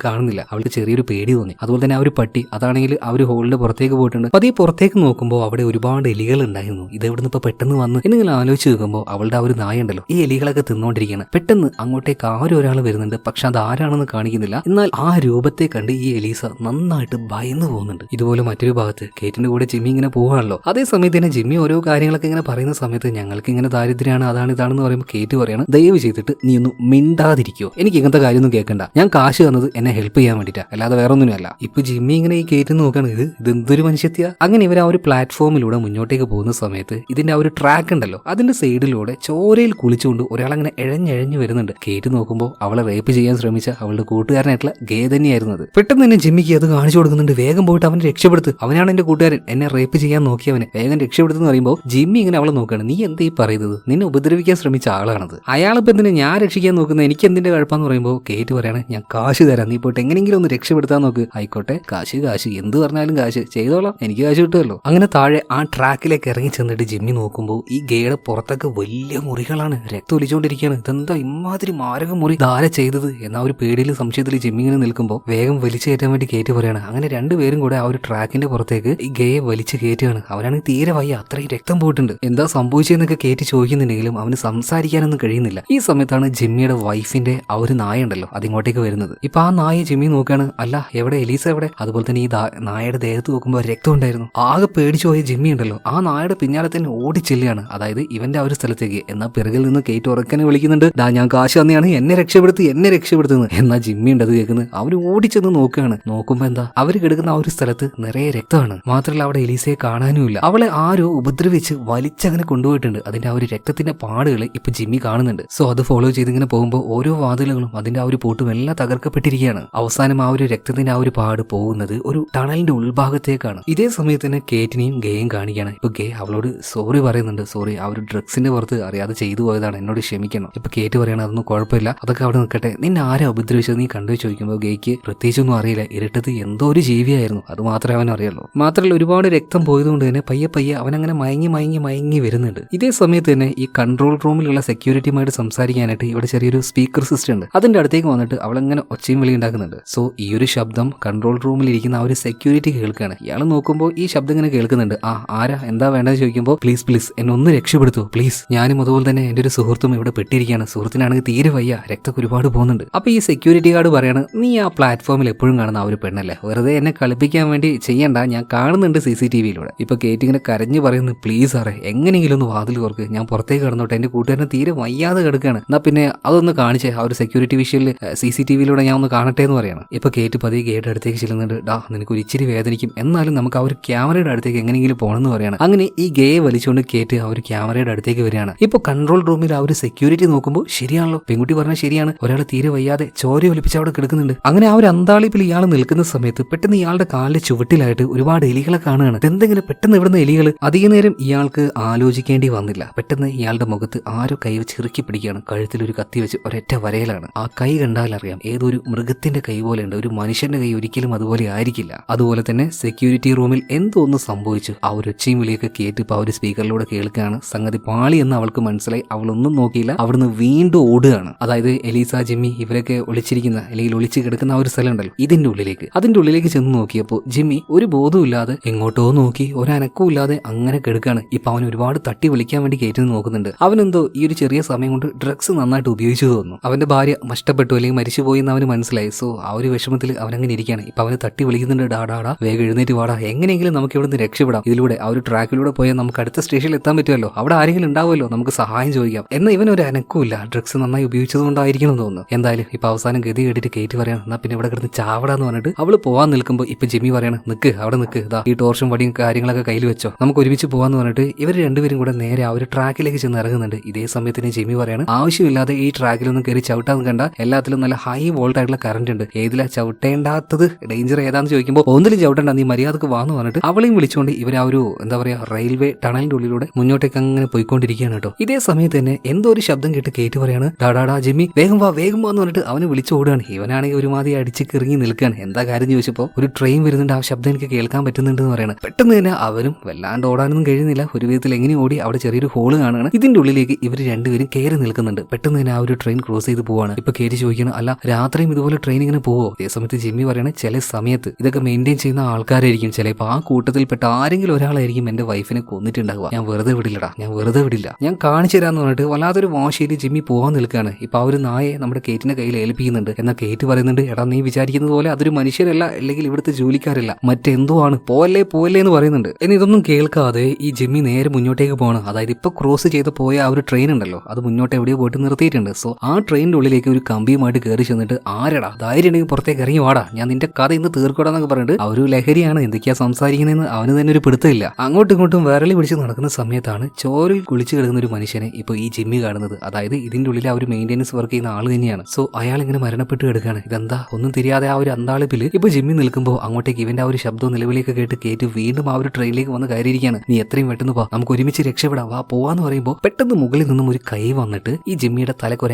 കാണുന്നില്ല. അവൾക്ക് ചെറിയൊരു പേടി തോന്നി. അതുപോലെ തന്നെ ആ ഒരു പട്ടി അതാണെങ്കിൽ ആ ഒരു ഹോളിന്റെ പുറത്തേക്ക് പോയിട്ടുണ്ട്. പതിയെ പുറത്തേക്ക് നോക്കുമ്പോൾ അവിടെ ഒരുപാട് എലികൾ ഉണ്ടായിരുന്നു. ഇത് എവിടുന്ന് ഇപ്പൊ പെട്ടെന്ന് വന്ന്? എന്നിങ്ങനെ ആലോചിച്ച് നോക്കുമ്പോൾ അവളുടെ ആ ഒരു നായ ഉണ്ടല്ലോ. ഈ എലികളൊക്കെ തിന്നുകൊണ്ടിരിക്കുകയാണ് പെട്ടെന്ന് അങ്ങോട്ടേക്ക് ആരും ഒരാൾ വരുന്നുണ്ട്. പക്ഷെ അത് ആരാണെന്ന് കാണിക്കുന്നില്ല. എന്നാൽ ആ രൂപത്തെ കണ്ട് ഈ എലീസ നന്നായിട്ട് ഭയന്നു പോകുന്നുണ്ട്. ഇതുപോലെ മറ്റൊരു ഭാഗത്ത് കേറ്റിന്റെ കൂടെ ജിമ്മി ഇങ്ങനെ പോവാണല്ലോ. അതേ സമയത്ത് തന്നെ ജിമ്മി ഓരോ കാര്യങ്ങളൊക്കെ ഇങ്ങനെ പറയുന്ന സമയത്ത് ഞങ്ങൾക്ക് ഇങ്ങനെ ദാരിദ്ര്യമാണ് അതാണ് ഇതാണെന്ന് പറയുമ്പോൾ കേറ്റ് പറയണം. ദയവ് ചെയ്തിട്ട് നീ ഒന്ന് മിണ്ടാതിരിക്കോ. എനിക്ക് ഇങ്ങനത്തെ കാര്യമൊന്നും കേൾക്കണ്ട. ഞാൻ കാശ് തന്നത് എന്നെ ഹെൽപ്പ് ചെയ്യാൻ വേണ്ടിയിട്ടാ. അല്ലാതെ വേറെ ഒന്നുമല്ല ഇപ്പൊ ജിമ്മി ഇങ്ങനെ ഈ കേറ്റ് നോക്കുകയാണ് ഇത് ഇത് എന്തൊരു മനുഷ്യത്യ അങ്ങനെ ഇവർ ആ ഒരു പ്ലാറ്റ്ഫോമിലൂടെ മുന്നോട്ടേക്ക് പോകുന്ന സമയത്ത് ഇതിന്റെ ആ ഒരു ട്രാക്ക് ഉണ്ടല്ലോ. അതിന്റെ സൈഡിലൂടെ ചോരയിൽ കുളിച്ചുകൊണ്ട് ഒരാൾ അങ്ങനെ എഴഞ്ഞെഴഞ്ഞു വരുന്നുണ്ട്. കേറ്റ് നോക്കുമ്പോൾ അവളെ റേപ്പ് ചെയ്യാൻ ശ്രമിച്ച അവളുടെ കൂട്ടുകാരനായിട്ടുള്ള ഗേ തന്നെയായിരുന്നു അത്. പെട്ടെന്ന് തന്നെ ജിമ്മിക്ക് അത് കാണിച്ചു കൊടുക്കുന്നുണ്ട്. വേഗം പോയിട്ട് അവനെ രക്ഷപ്പെടുത്ത്. അവനാണ് എന്റെ കൂട്ടുകാരൻ. എന്നെ റേപ്പ് ചെയ്യാൻ നോക്കിയവനെ വേഗം രക്ഷപ്പെടുത്തെന്ന് പറയുമ്പോൾ ജിമ്മി ഇങ്ങനെ അവളെ നോക്കുകയാണ്. നീ എന്താ ഈ പറയുന്നത്? നിന്നെ ഉപദ്രവിക്കാൻ ശ്രമിച്ച ആളാണത്. അയാളിപ്പോ എന്തിനാ ഞാൻ രക്ഷിക്കാൻ നോക്കുന്നത്? എനിക്ക് എന്തിന്റെ കുഴപ്പമെന്ന് പറയുമ്പോൾ കേറ്റ് പറയാണ് ഞാൻ കാശ് തരാം നീ പോയിട്ട് എങ്ങനെയെങ്കിലും ഒന്ന് രക്ഷപ്പെടുത്താൻ നോക്ക്. ആയിക്കോട്ടെ കാശ് കാശ് എന്ത് പറഞ്ഞാലും കാശ് ചെയ്തോളാം എനിക്ക് കാശ് കിട്ടുമല്ലോ. അങ്ങനെ താഴെ ആ ട്രാക്കിലേക്ക് ഇറങ്ങി ചെന്നിട്ട് ജിമ്മി നോക്കുമ്പോൾ ഈ ഗേയുടെ പുറത്തൊക്കെ വലിയ മുറികളാണ്. രക്തം ഒലിച്ചുകൊണ്ടിരിക്കുകയാണ് ഇതെന്താ ഇമാതിരി മാരക മുറി? ധാര ചെയ്തത്? എന്ന ഒരു പേടിയിൽ സംശയത്തിൽ ജിമ്മി ഇങ്ങനെ നിൽക്കുമ്പോൾ വേഗം വലിച്ചു കയറ്റാൻ വേണ്ടി കയറ്റി പറയാണ്. അങ്ങനെ രണ്ടുപേരും കൂടെ ആ ഒരു ട്രാക്കിന്റെ പുറത്തേക്ക് ഈ ഗേയെ വലിച്ചു കയറ്റുകയാണ്. അവനാണെങ്കിൽ തീരെ വയ്യ അത്രയും രക്തം പോയിട്ടുണ്ട്. എന്താ സംഭവിച്ചതെന്നൊക്കെ കയറ്റി ചോദിക്കുന്നുണ്ടെങ്കിലും അവന് സംസാരിക്കാനൊന്നും കഴിയുന്നില്ല. ഈ സമയത്താണ് ജിമ്മിയുടെ വൈഫിന്റെ ഒരു നായ ഉണ്ടല്ലോ അതിങ്ങോട്ടേക്ക് വരുന്നത്. ഇപ്പൊ ആ നായ ജിമ്മി നോക്കുകയാണ് അല്ല എവിടെ? എലീസ എവിടെ? അതുപോലെ തന്നെ ഈ നായയുടെ ദേഹത്ത് നോക്കുമ്പോൾ രക്തം ഉണ്ടായിരുന്നു. ആകെ പേടിച്ചു പോയ ജിമ്മി ഉണ്ടല്ലോ. ആ നായയുടെ പിന്നാലെ തന്നെ ഓടി ഓടിച്ചെല്ലുകയാണ് അതായത് ഇവന്റെ ആ ഒരു സ്ഥലത്തേക്ക്. എന്നാ പിറകിൽ നിന്ന് കേറ്റ് ഉറക്കനെ വിളിക്കുന്നുണ്ട്. ഡാ ഞാൻ കാശ് തന്നെയാണ് എന്നെ രക്ഷപ്പെടുത്തി എന്നെ രക്ഷപ്പെടുത്തുന്നത് എന്നാ ജിമ്മി ഉണ്ട് അത് കേൾക്കുന്നത് അവർ ഓടിച്ചെന്ന് നോക്കുകയാണ്. നോക്കുമ്പോ എന്താ അവർ കിടക്കുന്ന ആ ഒരു സ്ഥലത്ത് നിറയെ രക്തമാണ്. മാത്രമല്ല അവിടെ എലീസയെ കാണാനുമില്ല. അവളെ ആരോ ഉപദ്രവിച്ച് വലിച്ചങ്ങനെ കൊണ്ടുപോയിട്ടുണ്ട്. അതിന്റെ ആ ഒരു രക്തത്തിന്റെ പാടുകൾ ഇപ്പൊ ജിമ്മി കാണുന്നുണ്ട്. സോ അത് ഫോളോ ചെയ്ത് ഇങ്ങനെ പോകുമ്പോൾ ഓരോ വാതിലുകളും അതിന്റെ ആ ഒരു പോട്ടും എല്ലാം തകർക്കപ്പെട്ടിരിക്കുകയാണ്. അവസാനം ആ ഒരു രക്തത്തിന്റെ ആ ഒരു പാട് പോകുന്നത് ഒരു ടണലിന്റെ ഉൾഭാഗത്തേക്കാണ്. ഇതേ സമയത്ത് തന്നെ കേറ്റിനെയും ഗേയും കാണിക്കുകയാണ്. ഇപ്പൊ ഗേ അവളോട് സോറി പറയുന്നുണ്ട്. സോറി ആ ഒരു ഡ്രഗ്സിന്റെ പുറത്ത് അറിയാതെ ചെയ്തു പോയതാണ്. എന്നോട് ക്ഷമിക്കണം. ഇപ്പൊ കേറ്റ് പറയണം അതൊന്നും കുഴപ്പമില്ല. അതൊക്കെ അവിടെ നിൽക്കട്ടെ. നിന്നെ ആരെ ഉപദ്രവിച്ചത്? നീ കണ്ടു ചോദിക്കുമ്പോൾ ഗേക്ക് പ്രത്യേകിച്ചൊന്നും അറിയില്ല. ഇരുട്ടത്ത് എന്തോ ഒരു ജീവിയായിരുന്നു. അത് മാത്രമേ അവൻ അറിയുള്ളൂ. മാത്രമല്ല ഒരുപാട് രക്തം പോയതുകൊണ്ട് തന്നെ പയ്യെ പയ്യെ അവനങ്ങനെ മയങ്ങി മയങ്ങി മയങ്ങി വരുന്നുണ്ട്. ഇതേ സമയത്ത് തന്നെ ഈ കൺട്രോൾ റൂമിലുള്ള സെക്യൂരിറ്റിയുമായിട്ട് സംസാരിക്കാനായിട്ട് ഇവിടെ ചെറിയൊരു സ്പീക്കർ സിസ്റ്റം ഉണ്ട് അതിന്റെ അടുത്തേക്ക് വന്നിട്ട് അവളങ്ങനെ ഒച്ചയും വിളി ഉണ്ടാക്കുന്നുണ്ട്. സോ ഈ ഒരു ശബ്ദം കൺട്രോൾ റൂമിൽ ഇരിക്കുന്ന ആ ഒരു സെക്യൂരിറ്റി കേൾക്കുകയാണ് ഇയാൾ നോക്കുമ്പോൾ ഈ ശബ്ദം ഇങ്ങനെ കേൾക്കുന്നുണ്ട്. ആ ആരാ? എന്താ വേണ്ടതെന്ന് ചോദിക്കുമ്പോൾ പ്ലീസ് പ്ലീസ് എന്നെ ഒന്ന് രക്ഷപ്പെടുത്തൂ. പ്ലീസ് ഞാനും അതുപോലെ തന്നെ എന്റെ ഒരു സുഹൃത്തും ഇവിടെ പെട്ടിരിക്കുകയാണ്. സുഹൃത്തിനാണെങ്കിൽ തീരെ വയ്യ. രക്തമൊക്കെ ഒരുപാട് പോകുന്നുണ്ട്. അപ്പോൾ ഈ സെക്യൂരിറ്റി ഗാർഡ് പറയാണ് നീ ആ പ്ലാറ്റ്ഫോമിൽ എപ്പോഴും കാണുന്ന ആ ഒരു പെണ്ണല്ലേ? വെറുതെ എന്നെ കളിപ്പിക്കാൻ വേണ്ടി ചെയ്യണ്ട. ഞാൻ കാണുന്നുണ്ട് സി സി ടി വിയിലൂടെ ഇപ്പൊ കേറ്റ് ഇങ്ങനെ കരഞ്ഞു പറയുന്നു പ്ലീസ് സാറേ എങ്ങനെയെങ്കിലും ഒന്ന് വാതിൽ തുറക്ക്. ഞാൻ പുറത്തേക്ക് കടന്നോട്ടെ. എന്റെ കൂട്ടുകാരനെ തീരെ വയ്യാതെ കിടക്കുകയാണ്. എന്നാ പിന്നെ അതൊന്ന് കാണിച്ചേ. ആ ഒരു സെക്യൂരിറ്റി വിഷയിൽ സി സി ടി വിയിലൂടെ ഞാൻ ഒന്ന് കാണട്ടെ എന്ന് പറയാണ്. ഇപ്പൊ കേറ്റ് പതി ഗേറ്റ് അടുത്തേക്ക് ചെല്ലുന്നുണ്ട്. ഡാ നിനക്ക് ഒരു ഇച്ചിരി വേദനിക്കും. എന്നാലും നമുക്ക് ആ ഒരു ക്യാമറയുടെ അടുത്തേക്ക് എങ്ങനെയെങ്കിലും പോകണമെന്ന് പറയാണ്. അങ്ങനെ ഈ ഗേയെ വലിച്ചുകൊണ്ട് കേറ്റ് ആ ഒരു ക്യാമറയുടെ അടുത്തേക്ക് വരികയാണ്. ഇപ്പൊ കൺട്രോൾ റൂമിൽ ആ ഒരു സെക്യൂരിറ്റി നോക്കുമ്പോൾ ശരിയാണല്ലോ. പെൺകുട്ടി പറഞ്ഞാൽ ശരിയാണ്. ഒരാൾ തീരെ വയ്യാതെ ചോര ഒലിപ്പിച്ച് അവിടെ കിടക്കുന്നുണ്ട്. അങ്ങനെ ആ ഒരു അന്താളിപ്പിൽ ഇയാൾ നിൽക്കുന്ന സമയത്ത് പെട്ടെന്ന് ഇയാളുടെ കാലിന്റെ ചുവട്ടിലായിട്ട് ഒരുപാട് എലികളെ കാണുകയാണ്. എന്തെങ്കിലും പെട്ടെന്ന് ഇവിടുന്ന് എലികൾ അധിക നേരം ഇയാൾക്ക് ആലോചിക്കേണ്ടി വന്നില്ല. പെട്ടെന്ന് ഇയാളുടെ മുഖത്ത് ആരോ കൈ വെച്ച് ഇറുക്കി പിടിക്കുകയാണ്. കഴുത്തിൽ ഒരു കത്തി വെച്ച് ഒരൊറ്റ വരയിലാണ്. ആ കൈ കണ്ടാൽ അറിയാം. ഏതൊരു മൃഗത്തിന്റെ കൈ പോലെ ഉണ്ട് ഒരു മനുഷ്യന്റെ കൈ ഒരിക്കലും അതുപോലെ ആയിരിക്കില്ല. അതുപോലെ തന്നെ സെക്യൂരിറ്റി റൂമിൽ എന്തോന്ന് സംഭവിച്ചു? ആ ഒരു ഒച്ചയും വിളിയൊക്കെ കേട്ട് ഇപ്പൊ ഒരു സ്പീക്കറിലൂടെ കേൾക്കുകയാണ്. സംഗതി പാളി എന്ന് അവൾക്ക് മനസ്സിലായി. അവളൊന്നും നോക്കിയില്ല. അവിടുന്ന് വീണ്ടും ഓടുകയാണ്. അതായത് എലീസ ജിമ്മി ഇവരൊക്കെ ഒളിച്ചിരിക്കുന്ന അല്ലെങ്കിൽ ഒളിച്ച് കിടക്കുന്ന ആ ഒരു സ്ഥലം ഉണ്ടല്ലോ. ഇതിന്റെ ഉള്ളിലേക്ക്. അതിന്റെ ഉള്ളിലേക്ക് ചെന്ന് നോക്കിയപ്പോൾ ജിമ്മി ഒരു ബോധവുമില്ലാതെ എങ്ങോട്ടോ നോക്കി ഒരനക്കവും ഇല്ലാതെ അങ്ങനെ കെടുക്കാണ് ഇപ്പൊ അവൻ ഒരുപാട് തട്ടി വിളിക്കാൻ വേണ്ടി കയറ്റി നോക്കുന്നുണ്ട്. അവനെന്തോ ഈ ഒരു ചെറിയ സമയം കൊണ്ട് ഡ്രഗ്സ് നന്നായിട്ട് ഉപയോഗിച്ചു തോന്നുന്നു. അവന്റെ ഭാര്യ നഷ്ടപ്പെട്ടു അല്ലെങ്കിൽ മരിച്ചുപോയി എന്ന് അവന് മനസ്സിലായി. സോ ആ ഒരു വിഷമത്തിൽ അവൻ അങ്ങനെ ഇരിക്കുകയാണ്. ഇപ്പൊ അവന് തട്ടി വിളിക്കുന്നുണ്ട്. ഡാടാടാ വേഗം എഴുന്നേറ്റ് വാടാ എങ്ങനെയെങ്കിലും നമുക്ക് ഇവിടെ നിന്ന് രക്ഷപ്പെടാം. ഇതിലൂടെ ആ ഒരു ട്രാക്കിലൂടെ പോയാൽ നമുക്ക് അടുത്ത സ്റ്റേഷനിൽ എത്താൻ പറ്റുമല്ലോ. അവിടെ ആരെങ്കിലും ഉണ്ടാവുമല്ലോ. നമുക്ക് സഹായം ചോദിക്കാം. എന്നാൽ ഇവൻ ഒരു അനക്കുമില്ല ഡ്രഗ്സ് നന്നായി ഉപയോഗിച്ചതുകൊണ്ടായിരിക്കണം എന്ന് തോന്നുന്നു. എന്തായാലും ഇപ്പൊ അവസാനം ഗതി കേട്ടിട്ട് കയറ്റി പറയണം. എന്നാ പിന്നെ ഇവിടെ കിടന്ന് ചാവടാന്ന് പറഞ്ഞിട്ട് അവൾ പോവാൻ നിൽക്കുമ്പോൾ ഇപ്പൊ ജിമ്മി പറയണം നിക്ക് അവിടെ നിൽക്ക് ഇതാ ഈ ടോർച്ചും വടിയും കാര്യങ്ങളൊക്കെ കയ്യിൽ വെച്ചോ. നമുക്ക് ഒരുമിച്ച് പോവാന്ന് പറഞ്ഞിട്ട് ഇവർ രണ്ടുപേരും കൂടെ നേരെ ആ ഒരു ട്രാക്കിലേക്ക് ചെന്ന് ഇറങ്ങുന്നുണ്ട്. ഇതേ സമയത്തിന് ജിമ്മി പറയാണ് ആവശ്യമില്ലാതെ ഈ ട്രാക്കിലൊന്നും കയറി ചവിട്ടാന്ന് കണ്ട. എല്ലാത്തിലും നല്ല ഹൈ വോൾട്ടായിട്ടുള്ള കറണ്ട് ഉണ്ട്. ഏതിലാ ചവിട്ടേണ്ടാത്തത്? ഡേഞ്ചർ ഏതാന്ന് ചോദിക്കുമ്പോൾ ഒന്നിലും ചവിട്ടേണ്ട നീ മര്യാദയ്ക്ക് വാന്ന് പറഞ്ഞിട്ട് അവളെയും വിളിച്ചുകൊണ്ട് ഇവർ ആ ഒരു എന്താ പറയാ റെയിൽവേ ടണലിന്റെ ഉള്ളിലൂടെ മുന്നോട്ടേക്ക് അങ്ങനെ പോയിക്കൊണ്ടിരിക്കുകയാണ് കേട്ടോ. ഇതേ സമയത്ത് തന്നെ എന്തോ ഒരു ശബ്ദം കേട്ട് കേട്ട് പറയാണ് ഡാടാടാ ജിമ്മി വേഗം വാ വേഗം വാന്ന് പറഞ്ഞിട്ട് അവന് വിളിച്ചു ഓടുകയാണ്. ഇവനാണെങ്കിൽ ഒരുമാതിരി അടിച്ച് കിറങ്ങി നിൽക്കുകയാണ്. എന്താ കാര്യം ചോദിച്ചപ്പോൾ ഒരു ട്രെയിൻ വരുന്നുണ്ട്. ആ ശബ്ദം എനിക്ക് കേൾക്കാൻ പറ്റുന്നുണ്ട് എന്ന് പറയുന്നത് പെട്ടെന്ന് തന്നെ അവനും വല്ലാണ്ട് ഓടാനൊന്നും കഴിയുന്നില്ല. ഒരു വിധത്തിൽ എങ്ങനെ ഓടി അവിടെ ചെറിയൊരു ഹോൾ കാണുകയാണ്. ഇതിന്റെ ഉള്ളിലേക്ക് ഇവർ രണ്ടുപേരും കയറി നിൽക്കുന്നുണ്ട്. പെട്ടെന്ന് തന്നെ ആ ഒരു ട്രെയിൻ ക്രോസ് ചെയ്ത് പോവാണ്. ഇപ്പൊ കയറ്റി ചോദിക്കണം അല്ല രാത്രിയും ഇതുപോലെ ട്രെയിനിങ്ങിന് പോവോ? അതേ സമയത്ത് ജിമ്മി പറയണ ചില സമയത്ത് ഇതൊക്കെ മെയിന്റെയിൻ ചെയ്യുന്ന ആൾക്കാരായിരിക്കും. ചിലപ്പോൾ ആ കൂട്ടത്തിൽപ്പെട്ട ആരെങ്കിലും ഒരാളായിരിക്കും എന്റെ വൈഫിനെ കൊന്നിട്ടുണ്ടാവുക. ഞാൻ വെറുതെ വിടില്ലടാ. ഞാൻ വെറുതെ വിടില്ല. ഞാൻ കാണിച്ചു തരാന്ന് പറഞ്ഞിട്ട് വല്ലാത്തൊരു വാശിയിൽ ജിമ്മി പോവാൻ നിൽക്കുകയാണ്. ഇപ്പൊ ആ ഒരു നായെ നമ്മുടെ കേറ്റിന്റെ കയ്യിൽ ഏൽപ്പിക്കുന്നുണ്ട്. എന്നാൽ കേറ്റ് പറയുന്നുണ്ട് എടാ നീ വിചാരിക്കുന്നത് പോലെ അതൊരു മനുഷ്യരല്ല അല്ലെങ്കിൽ ഇവിടുത്തെ ജോലിക്കാരല്ല. മറ്റെന്തോ ആണ് പോവല്ലേ പോവല്ലേ എന്ന് പറയുന്നുണ്ട്. ഇനി ഇതൊന്നും കേൾക്കാതെ ഈ ജിമ്മി നേരെ മുന്നോട്ടേക്ക് പോകണം അതായത് ഇപ്പൊ ക്രോസ് ചെയ്ത് പോയ ആ ഒരു ട്രെയിൻ ഉണ്ടല്ലോ അത് മുന്നോട്ട് എവിടെയോ പോയിട്ട് നിർത്തിയിട്ടുണ്ട്. സോ ആ ട്രെയിനിന്റെ ഉള്ളിലേക്ക് ഒരു കമ്പിയുമായിട്ട് കയറി ചെന്നിട്ട് ആരടാ? ധൈര്യം പുറത്തേക്ക് ഇറങ്ങി വാടാ. ഞാൻ നിന്റെ കഥ ഇന്ന് തീർക്കോടാന്നൊക്കെ പറഞ്ഞിട്ട് ആ ഒരു ലഹരിയാണ് എന്തൊക്കെയാ സംസാരിക്കുന്നതെന്ന് അവന് തന്നെ ഒരു പിടുത്തമില്ല. അങ്ങോട്ടും ഇങ്ങോട്ടും വിരളി പിടിച്ച് നടക്കുന്ന സമയത്താണ് ചോരിൽ കുളിച്ച് കിടക്കുന്ന ഒരു മനുഷ്യനെ ഇപ്പൊ ഈ ജിമ്മി കാണുന്നത്. അതായത് ഇതിന്റെ ഉള്ളിൽ ആ ഒരു മെയിന്റെനൻസ് വർക്ക് ചെയ്യുന്ന ആൾ തന്നെയാണ്. സോ അയാൾ ഇങ്ങനെ മരണപ്പെട്ട് കിടക്കുകയാണ് ഇതെന്താ? ഒന്നും തിരിയാതെ ആ ഒരു അന്താളിപ്പിൽ ഇപ്പൊ ജിമ്മി നിൽക്കുമ്പോൾ അങ്ങോട്ടേക്ക് ഇവന്റെ ആ ഒരു ശബ്ദവും നിലവിലേക്ക് കേട്ട് കേട്ട് വീണ്ടും ആ ഒരു ട്രെയിനിലേക്ക് വന്ന് കയറിയിരിക്കുകയാണ്. നീ എത്രയും പെട്ടെന്ന് പോ നമുക്ക് ഒരുമിച്ച് രക്ഷപ്പെടാം. വാ പോവാന്ന് പറയുമ്പോൾ പെട്ടെന്ന് മുകളിൽ നിന്നും ഒരു കൈ വന്നിട്ട് ഈ ജിമ്മിയുടെ തലക്ക്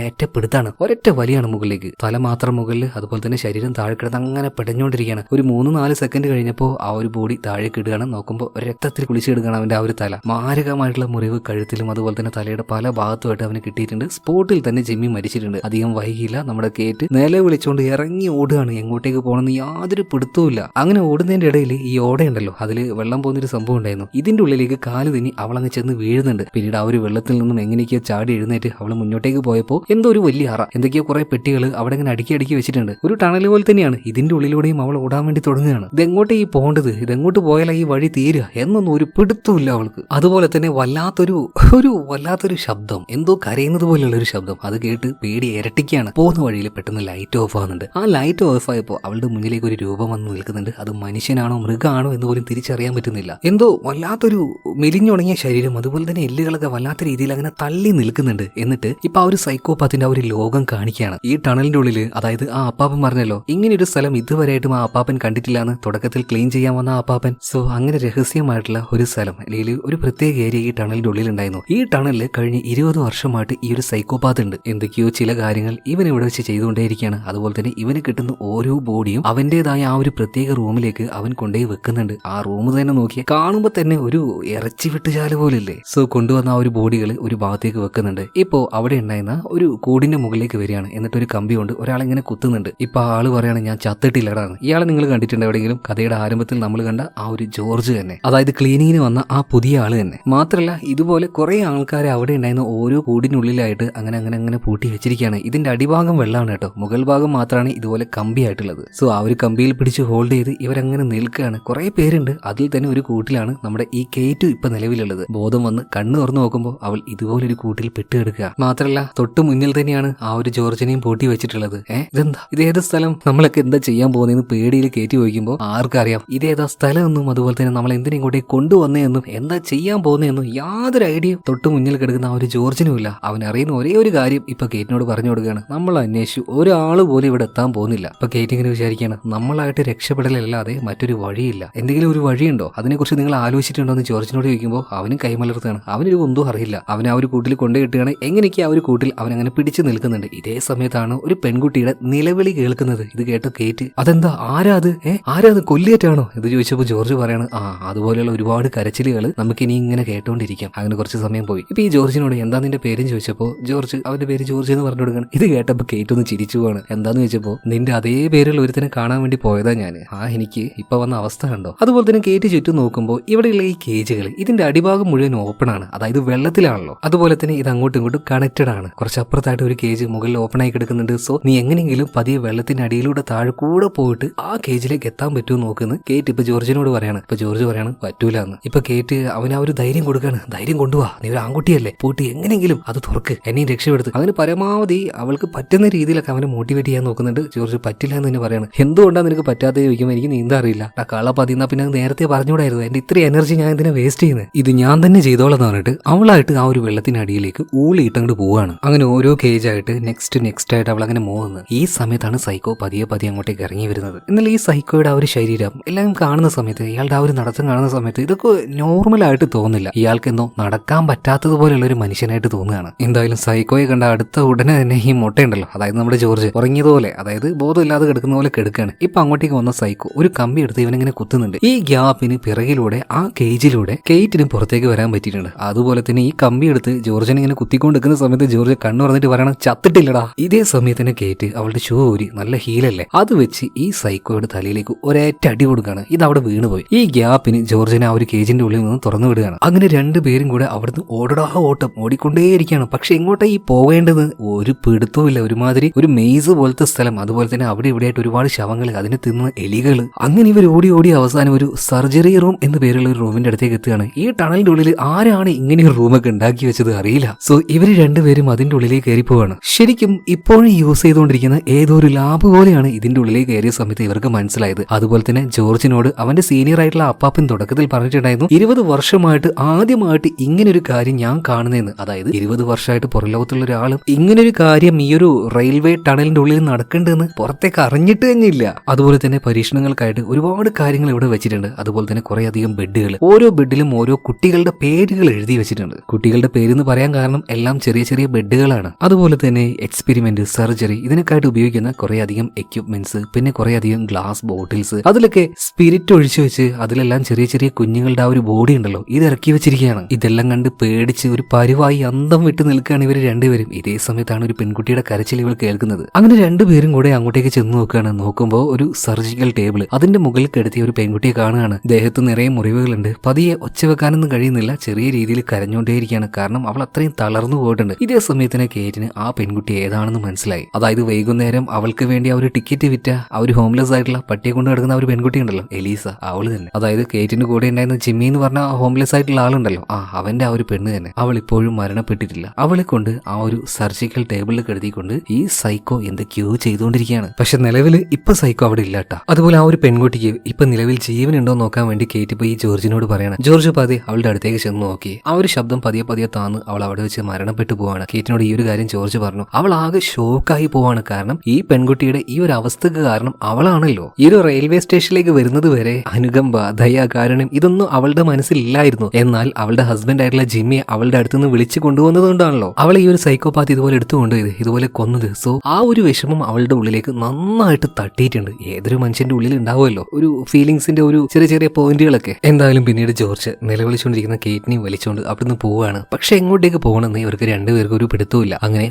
ഒരൊറ്റ വലിയാണ് മുകളിലേക്ക്. തല മാത്രം മുകളിൽ അതുപോലെ തന്നെ ശരീരം താഴെ കിടന്ന് അങ്ങനെ പെടഞ്ഞുകൊണ്ടിരിക്കുകയാണ് ഒരു മൂന്ന് നാല് സെക്കൻഡ് കഴിഞ്ഞപ്പോൾ ആ ഒരു ബോഡി താഴേക്ക് ഇടുകയാണ്. നോക്കുമ്പോൾ രക്തത്തിൽ കുളിച്ചെടുക്കുകയാണ് അവന്റെ ആ ഒരു തല. മാരകമായിട്ടുള്ള മുറിവ് കഴുത്തിലും അതുപോലെ തന്നെ തലയുടെ പല ഭാഗത്തുമായിട്ട് അവന് കിട്ടിയിട്ടുണ്ട്. സ്പോട്ടിൽ തന്നെ ജിമ്മി മരിച്ചിട്ടുണ്ട്. അധികം വൈകിയില്ല. നമ്മുടെ കേറ്റ് നില വിളിച്ചുകൊണ്ട് ഇറങ്ങി ഓടുകയാണ്. എങ്ങോട്ടേക്ക് പോകണമെന്ന് യാതൊരു പിടുത്തവുമില്ല അങ്ങനെ ഓടുന്നതിന്റെ ഇടയിൽ ഈ ഓടയുണ്ടല്ലോ അതിൽ വെള്ളം പോകുന്നൊരു സംഭവം ഉണ്ടായിരുന്നു. ഇതിന്റെ ഉള്ളിലേക്ക് കാൽ തിന്നി അവൾ അങ്ങ് ചെന്ന് വീഴുന്നുണ്ട്. പിന്നീട് ആ ഒരു വെള്ളത്തിൽ നിന്നും എങ്ങനെയൊക്കെയോ ചാടി എഴുന്നേറ്റ് അവൾ മുന്നോട്ടേക്ക് പോയപ്പോൾ എന്തോ ഒരു വലിയ അറ. എന്തൊക്കെയോ കുറെ പെട്ടികൾ അവിടെ ഇങ്ങനെ അടുക്കി അടുക്കി വെച്ചിട്ടുണ്ട്. ഒരു ടണൽ പോലെ തന്നെയാണ്. ഇതിന്റെ ഉള്ളിലൂടെയും അവൾ ഓടാൻ വേണ്ടി തുടങ്ങുകയാണ്. ഇതെങ്ങോട്ടേ ഈ പോകേണ്ടത്? ഇതെങ്ങോട്ട് പോയാലാ ഈ വഴി തീരുക? എന്നൊന്നും ഒരു പിടുത്തമില്ല അവൾക്ക്. അതുപോലെ തന്നെ വല്ലാത്തൊരു ഒരു വല്ലാത്തൊരു ശബ്ദം. എന്തോ കരയുന്നത് പോലെയുള്ള ഒരു ശബ്ദം. അത് കേട്ട് പേടി ഇരട്ടിക്കുകയാണ്. പോകുന്ന വഴിയിൽ പെട്ടെന്ന് ലൈറ്റ് ഓഫ് ആവുന്നുണ്ട്. ആ ലൈറ്റ് ഓഫ് ആയപ്പോൾ അവളുടെ മുന്നിലേക്ക് ഒരു രൂപം വന്ന് നിൽക്കുന്നുണ്ട്. അത് മനുഷ്യനാണോ മൃഗമാണോ എന്ന് പോലും തിരിച്ചറിയാൻ പറ്റുന്നില്ല. എന്തോ വല്ലാത്തൊരു മെലിഞ്ഞുണങ്ങിയ ശരീരം. അതുപോലെ തന്നെ എല്ലുകളൊക്കെ വല്ലാത്ത രീതിയിൽ അങ്ങനെ തള്ളി നിൽക്കുന്നുണ്ട്. എന്നിട്ട് ഇപ്പൊ ആ ഒരു സൈക്കോപാത്തിന്റെ ആ ഒരു ലോകം കാണിക്കുകയാണ്. ഈ ടണലിന്റെ ഉള്ളിൽ അതായത് ആ അപ്പാപ്പൻ പറഞ്ഞല്ലോ ഇങ്ങനെ ഒരു സ്ഥലം ഇതുവരെയായിട്ടും ആ അപ്പാപ്പൻ കണ്ടിട്ടില്ല എന്ന് തുടക്കത്തിൽ ക്ലീൻ ചെയ്യാൻ വന്ന അപ്പാപ്പൻ. സോ അങ്ങനെ രഹസ്യമായിട്ടുള്ള ഒരു സ്ഥലം അല്ലെങ്കിൽ ഒരു പ്രത്യേക ഏരിയ ഈ ടണലിന്റെ ഉള്ളിൽ ഉണ്ടായിരുന്നു. ഈ ടണലിൽ കഴിഞ്ഞ ഇരുപത് വർഷമായിട്ട് ഈ ഒരു സൈക്കോപാത്ത് ഉണ്ട്. എന്തൊക്കെയോ ചില കാര്യങ്ങൾ ഇവൻ ഇവിടെ വെച്ച് ചെയ്തുകൊണ്ടേയിരിക്കുകയാണ്. അതുപോലെ തന്നെ ഇവന് കിട്ടുന്ന ഓരോ ബോഡിയും അവന്റേതായ ആ ഒരു പ്രത്യേക റൂമിലേക്ക് അവൻ കൊണ്ടുപോയി വെക്കുന്നുണ്ട്. ആ റൂം തന്നെ നോക്കിയാൽ കാണുമ്പോൾ തന്നെ ഒരു ഇറച്ചി വിട്ടുചാൽ പോലില്ലേ? സോ കൊണ്ടുവന്ന ആ ഒരു ബോഡികൾ ഒരു ഭാഗത്തേക്ക് വെക്കുന്നുണ്ട്. ഇപ്പോ അവിടെ ഉണ്ടായിരുന്ന ഒരു കൂടിന്റെ മുകളിലേക്ക് വരികയാണ്. എന്നിട്ട് ഒരു കമ്പി കൊണ്ട് ഒരാളിങ്ങനെ കുത്തുന്നുണ്ട്. ഇപ്പൊ ആൾ പറയാണ് ഞാൻ ചത്തിട്ടില്ലടാണ് ഇയാളെ നിങ്ങൾ കണ്ടിട്ടുണ്ട് എവിടെയെങ്കിലും? കഥയുടെ ആരംഭത്തിൽ നമ്മൾ കണ്ട ആ ഒരു ജോർജ് തന്നെ. അതായത് ക്ലീനിങ്ങിന് വന്ന ആ പുതിയ ആൾ തന്നെ. മാത്രല്ല ഇതുപോലെ കുറെ ആൾക്കാരെ അവിടെ ഉണ്ടായിരുന്ന ഓരോ കൂടിനുള്ളിലായിട്ട് അങ്ങനെ അങ്ങനെ അങ്ങനെ പൂട്ടി വെച്ചിരിക്കുകയാണ്. ഇതിന്റെ അടിഭാഗം വെള്ളമാണ് കേട്ടോ. മുകൾ ഭാഗം മാത്രമാണ് ഇതുപോലെ കമ്പി ആയിട്ടുള്ളത് സോ ആ ഒരു കമ്പിയിൽ പിടിച്ച് ഹോൾഡ് ചെയ്ത് ഇവരങ്ങനെ നിൽക്കുകയാണ്. കുറെ പേരുണ്ട്. അതിൽ തന്നെ ഒരു കൂട്ടിലാണ് നമ്മുടെ ഈ കേറ്റു ഇപ്പൊ നിലവിലുള്ളത്. ബോധം വന്ന് കണ്ണു തുറന്നു നോക്കുമ്പോൾ അവൾ ഇതുപോലൊരു കൂട്ടിൽ പെട്ടുകിടക്കുക. മാത്രല്ല തൊട്ട് മുന്നിൽ തന്നെയാണ് ആ ഒരു ജോർജിനെയും പൂട്ടി വെച്ചിട്ടുള്ളത്. ഏഹ് ഇതെന്താ? ഇതേത് സ്ഥലം? നമ്മളൊക്കെ എന്താ ചെയ്യാൻ പോകുന്നതെന്ന് പേടിയിൽ കയറ്റി വയ്ക്കുമ്പോൾ ആർക്കറിയാം. ഇതേതാ സ്ഥലമെന്നും അതുപോലെ തന്നെ നമ്മൾ എന്തിനും ഇങ്ങോട്ടേക്ക് കൊണ്ടുവന്നതെന്നും എന്താ ചെയ്യാൻ പോകുന്നതെന്നും യാതൊരു ഐഡിയയും തൊട്ട് മുന്നിൽ കിടക്കുന്ന ആ ഒരു ജോർജിനും ഇല്ല. അവൻ അറിയുന്ന ഒരേ ഒരു കാര്യം ഇപ്പൊ കേറ്റിനോട് പറഞ്ഞു കൊടുക്കുകയാണ്. നമ്മൾ അന്വേഷിച്ചു. ഒരാൾ പോലും ഇവിടെ എത്താൻ പോകുന്നില്ല. ഇപ്പൊ കേറ്റ് ഇങ്ങനെ വിചാരിക്കുകയാണ്. നമ്മളായിട്ട് രക്ഷപ്പെടലല്ലാതെ മറ്റൊരു വഴിയില്ല. എന്തെങ്കിലും ഒരു വഴിയുണ്ടോ? അതിനെക്കുറിച്ച് നിങ്ങൾ ആലോചിച്ചിട്ടുണ്ടോ എന്ന് ജോർജിനോട് ചോദിക്കുമ്പോൾ അവനും കൈമലർത്തുകയാണ് അവനൊരു ഒന്നും അറിയില്ല. അവൻ ആ ഒരു കൂട്ടിൽ കൊണ്ടുകിട്ടുകയാണ് എങ്ങനെയൊക്കെ ആ ഒരു കൂട്ടിൽ അവൻ അങ്ങനെ പിടിച്ചു നിൽക്കുന്നുണ്ട്. ഇതേ സമയത്താണ് ഒരു പെൺകുട്ടിയുടെ നിലവിളി കേൾക്കുന്നത്. ഇത് കേട്ട കേറ്റ് അതെന്താ? ആരാ അത്? ഏ? ആരാ കൊല്ലിയേറ്റാണോ? ഇത് ചോദിച്ചപ്പോൾ ജോർജ് പറയാണ് ആ അതുപോലെയുള്ള ഒരുപാട് കരച്ചിലുകൾ നമുക്ക് ഇനി ഇങ്ങനെ കേട്ടോണ്ടിരിക്കാം. അങ്ങനെ കുറച്ച് സമയം പോയി. ഇപ്പൊ ഈ ജോർജിനോട് എന്താ നിന്റെ പേരും? ചോദിച്ചപ്പോൾ ജോർജ് അവന്റെ പേര് ജോർജ് എന്ന് പറഞ്ഞു കൊടുക്കണം. ഇത് കേട്ടപ്പോൾ കേറ്റ് ഒന്ന് ചിരിച്ചു പോവാണ്. എന്താന്ന് ചോദിച്ചപ്പോൾ നിന്റെ അതേ പേരുള്ള ഒരുത്തിനെ കാണാൻ വേണ്ടി പോയതാ ഞാൻ ആ എനിക്ക് ഇപ്പൊ വന്ന അവസ്ഥ കണ്ടോ? അതുപോലെ തന്നെ കേറ്റ് ചുറ്റും നോക്കുമ്പോൾ ഇവിടെയുള്ള ഈ കേജുകൾ ഇതിന്റെ അടിഭാഗം മുഴുവൻ ഓപ്പൺ ആണ്. അതായത് വെള്ളത്തിലാണല്ലോ. അതുപോലെ തന്നെ ഇത് അങ്ങോട്ടും ഇങ്ങോട്ടും കണക്റ്റഡ് ആണ്. കുറച്ച് അപ്പുറത്തായിട്ട് ഒരു കേജ് മുകളിൽ ഓപ്പൺ ആയി കിടക്കുന്നുണ്ട്. സോ നീ എങ്ങനെയെങ്കിലും പതിയെ വെള്ളത്തിന്റെ അടിയിലൂടെ താഴെ കൂടെ പോയിട്ട് ആ കേജിലേക്ക് എത്താൻ പറ്റുമോ നോക്കുന്നു കേറ്റ് ഇപ്പൊ ജോർജിനോട് പറയാണ്. ഇപ്പൊ ജോർജ് പറയാണ് പറ്റൂല എന്ന്. ഇപ്പൊ കേറ്റ് അവന് ആ ഒരു ധൈര്യം കൊടുക്കാണ്. ധൈര്യം കൊണ്ടുപോവാ നീ ഒരു ആൺകുട്ടിയല്ലേ. പോയിട്ട് എങ്ങനെയെങ്കിലും അത് തുറക്ക്. എന്നെയും രക്ഷപ്പെടുത്ത്. അവന് പരമാവധി അവൾക്ക് പറ്റുന്ന രീതിയിലൊക്കെ അവനെ മോട്ടിവേറ്റ് ചെയ്യാൻ നോക്കുന്നുണ്ട്. ജോർജ് പറ്റില്ല എന്ന് തന്നെ പറയാണ്. എന്തുകൊണ്ടാണ് നിനക്ക് പറ്റാതെ ചോദിക്കുമ്പോൾ എനിക്ക് നീന്താ അറിയില്ല. ആ കള പതിന്നാ പിന്നെ നേരത്തെ പറഞ്ഞുകൂടായിരുന്നു. എന്റെ ഇത്ര എനർജി ഞാൻ ഇതിനെ വേസ്റ്റ് ചെയ്യുന്നത് ഇത് ഞാൻ തന്നെ ചെയ്തോളെന്ന് പറഞ്ഞിട്ട് അവളായിട്ട് ആ ഒരു വെള്ളത്തിനടിയിലേക്ക് ഊളിയിട്ടങ്ങോട്ട് പോവാണ്. അങ്ങനെ ഓരോ കേജ് ആയിട്ട് നെക്സ്റ്റ് നെക്സ്റ്റ് ആയിട്ട് അവൾ അങ്ങനെ പോകുന്നത് ഈ സമയത്താണ് സൈക്കോ പതിയെ പതിയെ അങ്ങോട്ടേക്ക് ഇറങ്ങി വരുന്നത്. എന്നാൽ ഈ സൈക്കോയുടെ ആ ഒരു ശരീരം എല്ലാം കാണുന്ന സമയത്ത് ഇയാളുടെ ആ ഒരു നടത്തം കാണുന്ന സമയത്ത് ഇതൊക്കെ നോർമൽ ആയിട്ട് തോന്നില്ല. ഇയാൾക്ക് എന്തോ നടക്കാൻ പറ്റാത്തതുപോലെയുള്ള ഒരു മനുഷ്യനായിട്ട് തോന്നുകയാണ്. എന്തായാലും സൈക്കോയെ കണ്ട അടുത്ത ഉടനെ തന്നെ ഈ മുട്ടയുണ്ടല്ലോ. അതായത് നമ്മുടെ ജോർജ് ഉറങ്ങിയതുപോലെ അതായത് ബോധമില്ലാതെ കിടക്കുന്ന പോലെ കിടക്കുകയാണ്. ഇപ്പൊ അങ്ങോട്ടേക്ക് വന്ന സൈക്കോ ഒരു കമ്പി എടുത്ത് ഇവനിങ്ങനെ കുത്തുന്നുണ്ട്. ഈ ഗ്യാപ്പിന് പിറകിലൂടെ ആ കേജിലൂടെ കേറ്റിന് പുറത്തേക്ക് വരാൻ പറ്റിയിട്ടുണ്ട്. അതുപോലെ തന്നെ ഈ കമ്പി എടുത്ത് ജോർജിനെ ഇങ്ങനെ കുത്തിക്കൊണ്ടിരിക്കുന്ന സമയത്ത് ജോർജ് കണ്ണു പറഞ്ഞിട്ട് പറയണം ചത്തിട്ട് വിട്ടില്ലടാ ഇതേ സമയത്ത് തന്നെ കേറ്റ് അവളുടെ ഷോ ഊരി നല്ല ഹീലല്ലേ? അത് വെച്ച് ഈ സൈക്കോയുടെ തലയിലേക്ക് ഒരേറ്റ അടി കൊടുക്കുകയാണ് ഇത് അവിടെ വീണുപോയി. ഈ ഗ്യാപ്പിന് ജോർജിനെ ആ ഒരു കേജിന്റെ ഉള്ളിൽ നിന്ന് തുറന്നു വിടുകയാണ്. അങ്ങനെ രണ്ടുപേരും കൂടെ അവിടുന്ന് ഓടടാ ഓട്ടം ഓടിക്കൊണ്ടേയിരിക്കുകയാണ്. പക്ഷെ എങ്ങോട്ടാ ഈ പോകേണ്ടത്? ഒരു പിടുത്തവും ഒരുമാതിരി ഒരു മെയ്സ് പോലത്തെ സ്ഥലം. അതുപോലെ തന്നെ അവിടെ ഇവിടെയായിട്ട് ഒരുപാട് ശവങ്ങൾ അതിനെ തിന്നുന്ന എലികൾ. അങ്ങനെ ഇവർ ഓടി ഓടി അവസാനം ഒരു സർജറി റൂം എന്ന പേരുള്ള ഒരു റൂമിന്റെ അടുത്തേക്ക് എത്തുകയാണ്. ഈ ടണലിന്റെ ഉള്ളിൽ ആരാണ് ഇങ്ങനെ ഒരു റൂമൊക്കെ ഉണ്ടാക്കി വെച്ചത് അറിയില്ല. സോ ഇവർ രണ്ടുപേരും അതിന്റെ ഉള്ളിലേക്ക് കയറി പോവാണ് ശരിക്കും ഇപ്പോഴും യൂസ് ചെയ്തുകൊണ്ടിരിക്കുന്ന ഏതോ ഒരു ലാബ് പോലെയാണ് ഇതിന്റെ ഉള്ളിലേക്ക് കയറിയ സമയത്ത് ഇവർക്ക് മനസ്സിലായത്. അതുപോലെ തന്നെ ജോർജിനോട് അവന്റെ സീനിയർ ആയിട്ടുള്ള അപ്പാപ്പൻ തുടക്കത്തിൽ പറഞ്ഞിട്ടുണ്ടായിരുന്നു ഇരുപത് വർഷമായിട്ട് ആദ്യമായിട്ട് ഇങ്ങനെ ഒരു കാര്യം ഞാൻ കാണുന്നതെന്ന് അതായത് ഇരുപത് വർഷമായിട്ട് പുറലോകത്തുള്ള ഒരാളും ഇങ്ങനെ ഒരു കാര്യം ഈ ഒരു റെയിൽവേ ടണലിന്റെ ഉള്ളിൽ നടക്കേണ്ടതെന്ന് പുറത്തേക്ക് അറിഞ്ഞിട്ട് തന്നെയില്ല അതുപോലെ തന്നെ പരീക്ഷണങ്ങൾക്കായിട്ട് ഒരുപാട് കാര്യങ്ങൾ ഇവിടെ വെച്ചിട്ടുണ്ട്. അതുപോലെ തന്നെ കുറെ അധികം ബെഡുകൾ ഓരോ ബെഡിലും ഓരോ കുട്ടികളുടെ പേരുകൾ എഴുതി വെച്ചിട്ടുണ്ട്. കുട്ടികളുടെ പേരെന്ന് പറയാൻ കാരണം എല്ലാം ചെറിയ ചെറിയ ബെഡുകളാണ്. അതുപോലെ തന്നെ എക്സ്പെരിമെന്റ് സർജറി ഇതിനൊക്കെയായിട്ട് ഉപയോഗിക്കുന്ന കുറെ അധികം എക്യുപ്മെന്റ്സ് പിന്നെ കുറെ അധികം ഗ്ലാസ് ബോട്ടിൽസ് അതിലൊക്കെ സ്പിരിറ്റ് ഒഴിച്ചു വെച്ച് അതിലെല്ലാം ചെറിയ ചെറിയ കുഞ്ഞുങ്ങളുടെ ആ ഒരു ബോഡി ഉണ്ടല്ലോ ഇത് ഇറക്കി വെച്ചിരിക്കുകയാണ്. ഇതെല്ലാം കണ്ട് പേടിച്ച് ഒരു പരുവായി അന്തം വിട്ട് നിൽക്കുകയാണ് ഇവർ രണ്ടുപേരും. ഇതേ സമയത്താണ് ഒരു പെൺകുട്ടിയുടെ കരച്ചിൽ ഇവൾ കേൾക്കുന്നത്. അങ്ങനെ രണ്ടുപേരും കൂടെ അങ്ങോട്ടേക്ക് ചെന്ന് നോക്കുകയാണ്. നോക്കുമ്പോൾ ഒരു സർജിക്കൽ ടേബിൾ അതിന്റെ മുകളിൽ കിടത്തിയ ഒരു പെൺകുട്ടിയെ കാണുകയാണ്. ദേഹത്ത് നിറയെ മുറിവുകളുണ്ട്. പതിയെ ഒച്ച വെക്കാനൊന്നും കഴിയുന്നില്ല. ചെറിയ രീതിയിൽ കരഞ്ഞുകൊണ്ടേയിരിക്കുകയാണ്. കാരണം അവൾ അത്രയും തളർന്നു പോയിട്ടുണ്ട്. ഇതേ സമയത്തിന് കേറ്റിന് ആ പെൺകുട്ടി ഏതാണെന്ന് മനസ്സിലായി. അതായത് വൈകുന്നേരം അവൾക്ക് വേണ്ടി ആ ഒരു ടിക്കറ്റ് വിറ്റ ആ ഒരു ഹോംലെസ് ആയിട്ടുള്ള പട്ടിയെ കൊണ്ട് നടക്കുന്ന ഒരു പെൺകുട്ടി ഉണ്ടല്ലോ എലീസ അവൾ തന്നെ. അതായത് കേറ്റിന്റെ കൂടെ ഉണ്ടായിരുന്ന ജിമ്മി എന്ന് പറഞ്ഞ ഹോംലെസ് ആയിട്ടുള്ള ആളുണ്ടല്ലോ ആ അവന്റെ ആ ഒരു പെണ്ണ് തന്നെ. അവൾ ഇപ്പോഴും മരണപ്പെട്ടിട്ടില്ല. അവളെ കൊണ്ട് ആ ഒരു സർജിക്കൽ ടേബിളിൽ കരുതിക്കൊണ്ട് ഈ സൈക്കോ എന്തൊക്കെയോ ചെയ്തുകൊണ്ടിരിക്കുകയാണ്. പക്ഷെ നിലവിൽ ഇപ്പൊ സൈക്കോ അവിടെ ഇല്ലാട്ട അതുപോലെ ആ ഒരു പെൺകുട്ടിക്ക് ഇപ്പൊ നിലവിൽ ജീവനുണ്ടോ നോക്കാൻ വേണ്ടി കേറ്റി പോയി ജോർജിനോട് പറയണം. ജോർജ് പതിയെ അവളുടെ അടുത്തേക്ക് ചെന്ന് നോക്കി. ആ ഒരു ശബ്ദം പതിയെ പതിയെ താന്ന് അവൾ അവിടെ വെച്ച് മരണപ്പെട്ടു പോവാണ്. കേറ്റിനോട് ഈ ഒരു കാര്യം ജോർജ് പറഞ്ഞു. അവൾ ആകെ ഷോക്കായി പോവാണ്. കാരണം ഈ പെൺകുട്ടിയുടെ ഈ ഒരു അവസ്ഥക്ക് കാരണം അവളാണല്ലോ. ഈ ഒരു റെയിൽവേ സ്റ്റേഷനിലേക്ക് വരുന്നത് വരെ അനുകമ്പ ദയ കാരണം ഇതൊന്നും അവളുടെ മനസ്സിലില്ലായിരുന്നു. എന്നാൽ അവളുടെ ഹസ്ബൻഡ് ആയിട്ടുള്ള ജിമ്മിയെ അവളുടെ അടുത്ത് നിന്ന് വിളിച്ചു കൊണ്ടുവന്നതുകൊണ്ടാണല്ലോ അവളെ ഈ ഒരു സൈക്കോപാത്ത് ഇതുപോലെ എടുത്തുകൊണ്ടുപോയത് ഇതുപോലെ കൊന്നത്. സോ ആ ഒരു വിഷമം അവളുടെ ഉള്ളിലേക്ക് നന്നായിട്ട് തട്ടിയിട്ടുണ്ട്. ഏതൊരു മനുഷ്യന്റെ ഉള്ളിൽ ഉണ്ടാവുമല്ലോ. ഒരു ഫീലിങ്സിന്റെ ഒരു ചെറിയ ചെറിയ പോയിന്റുകളൊക്കെ. എന്തായാലും പിന്നീട് ജോർജ് നിലവിളിച്ചുകൊണ്ടിരിക്കുന്ന കേറ്റിനെ വലിച്ചുകൊണ്ട് അവിടുന്ന് പോവുകയാണ് പക്ഷെ എങ്ങോട്ടേക്ക് പോകണമെന്ന് ഇവർക്ക് രണ്ടുപേർക്കും ഒരു പിടുത്തമില്ല അങ്ങനെ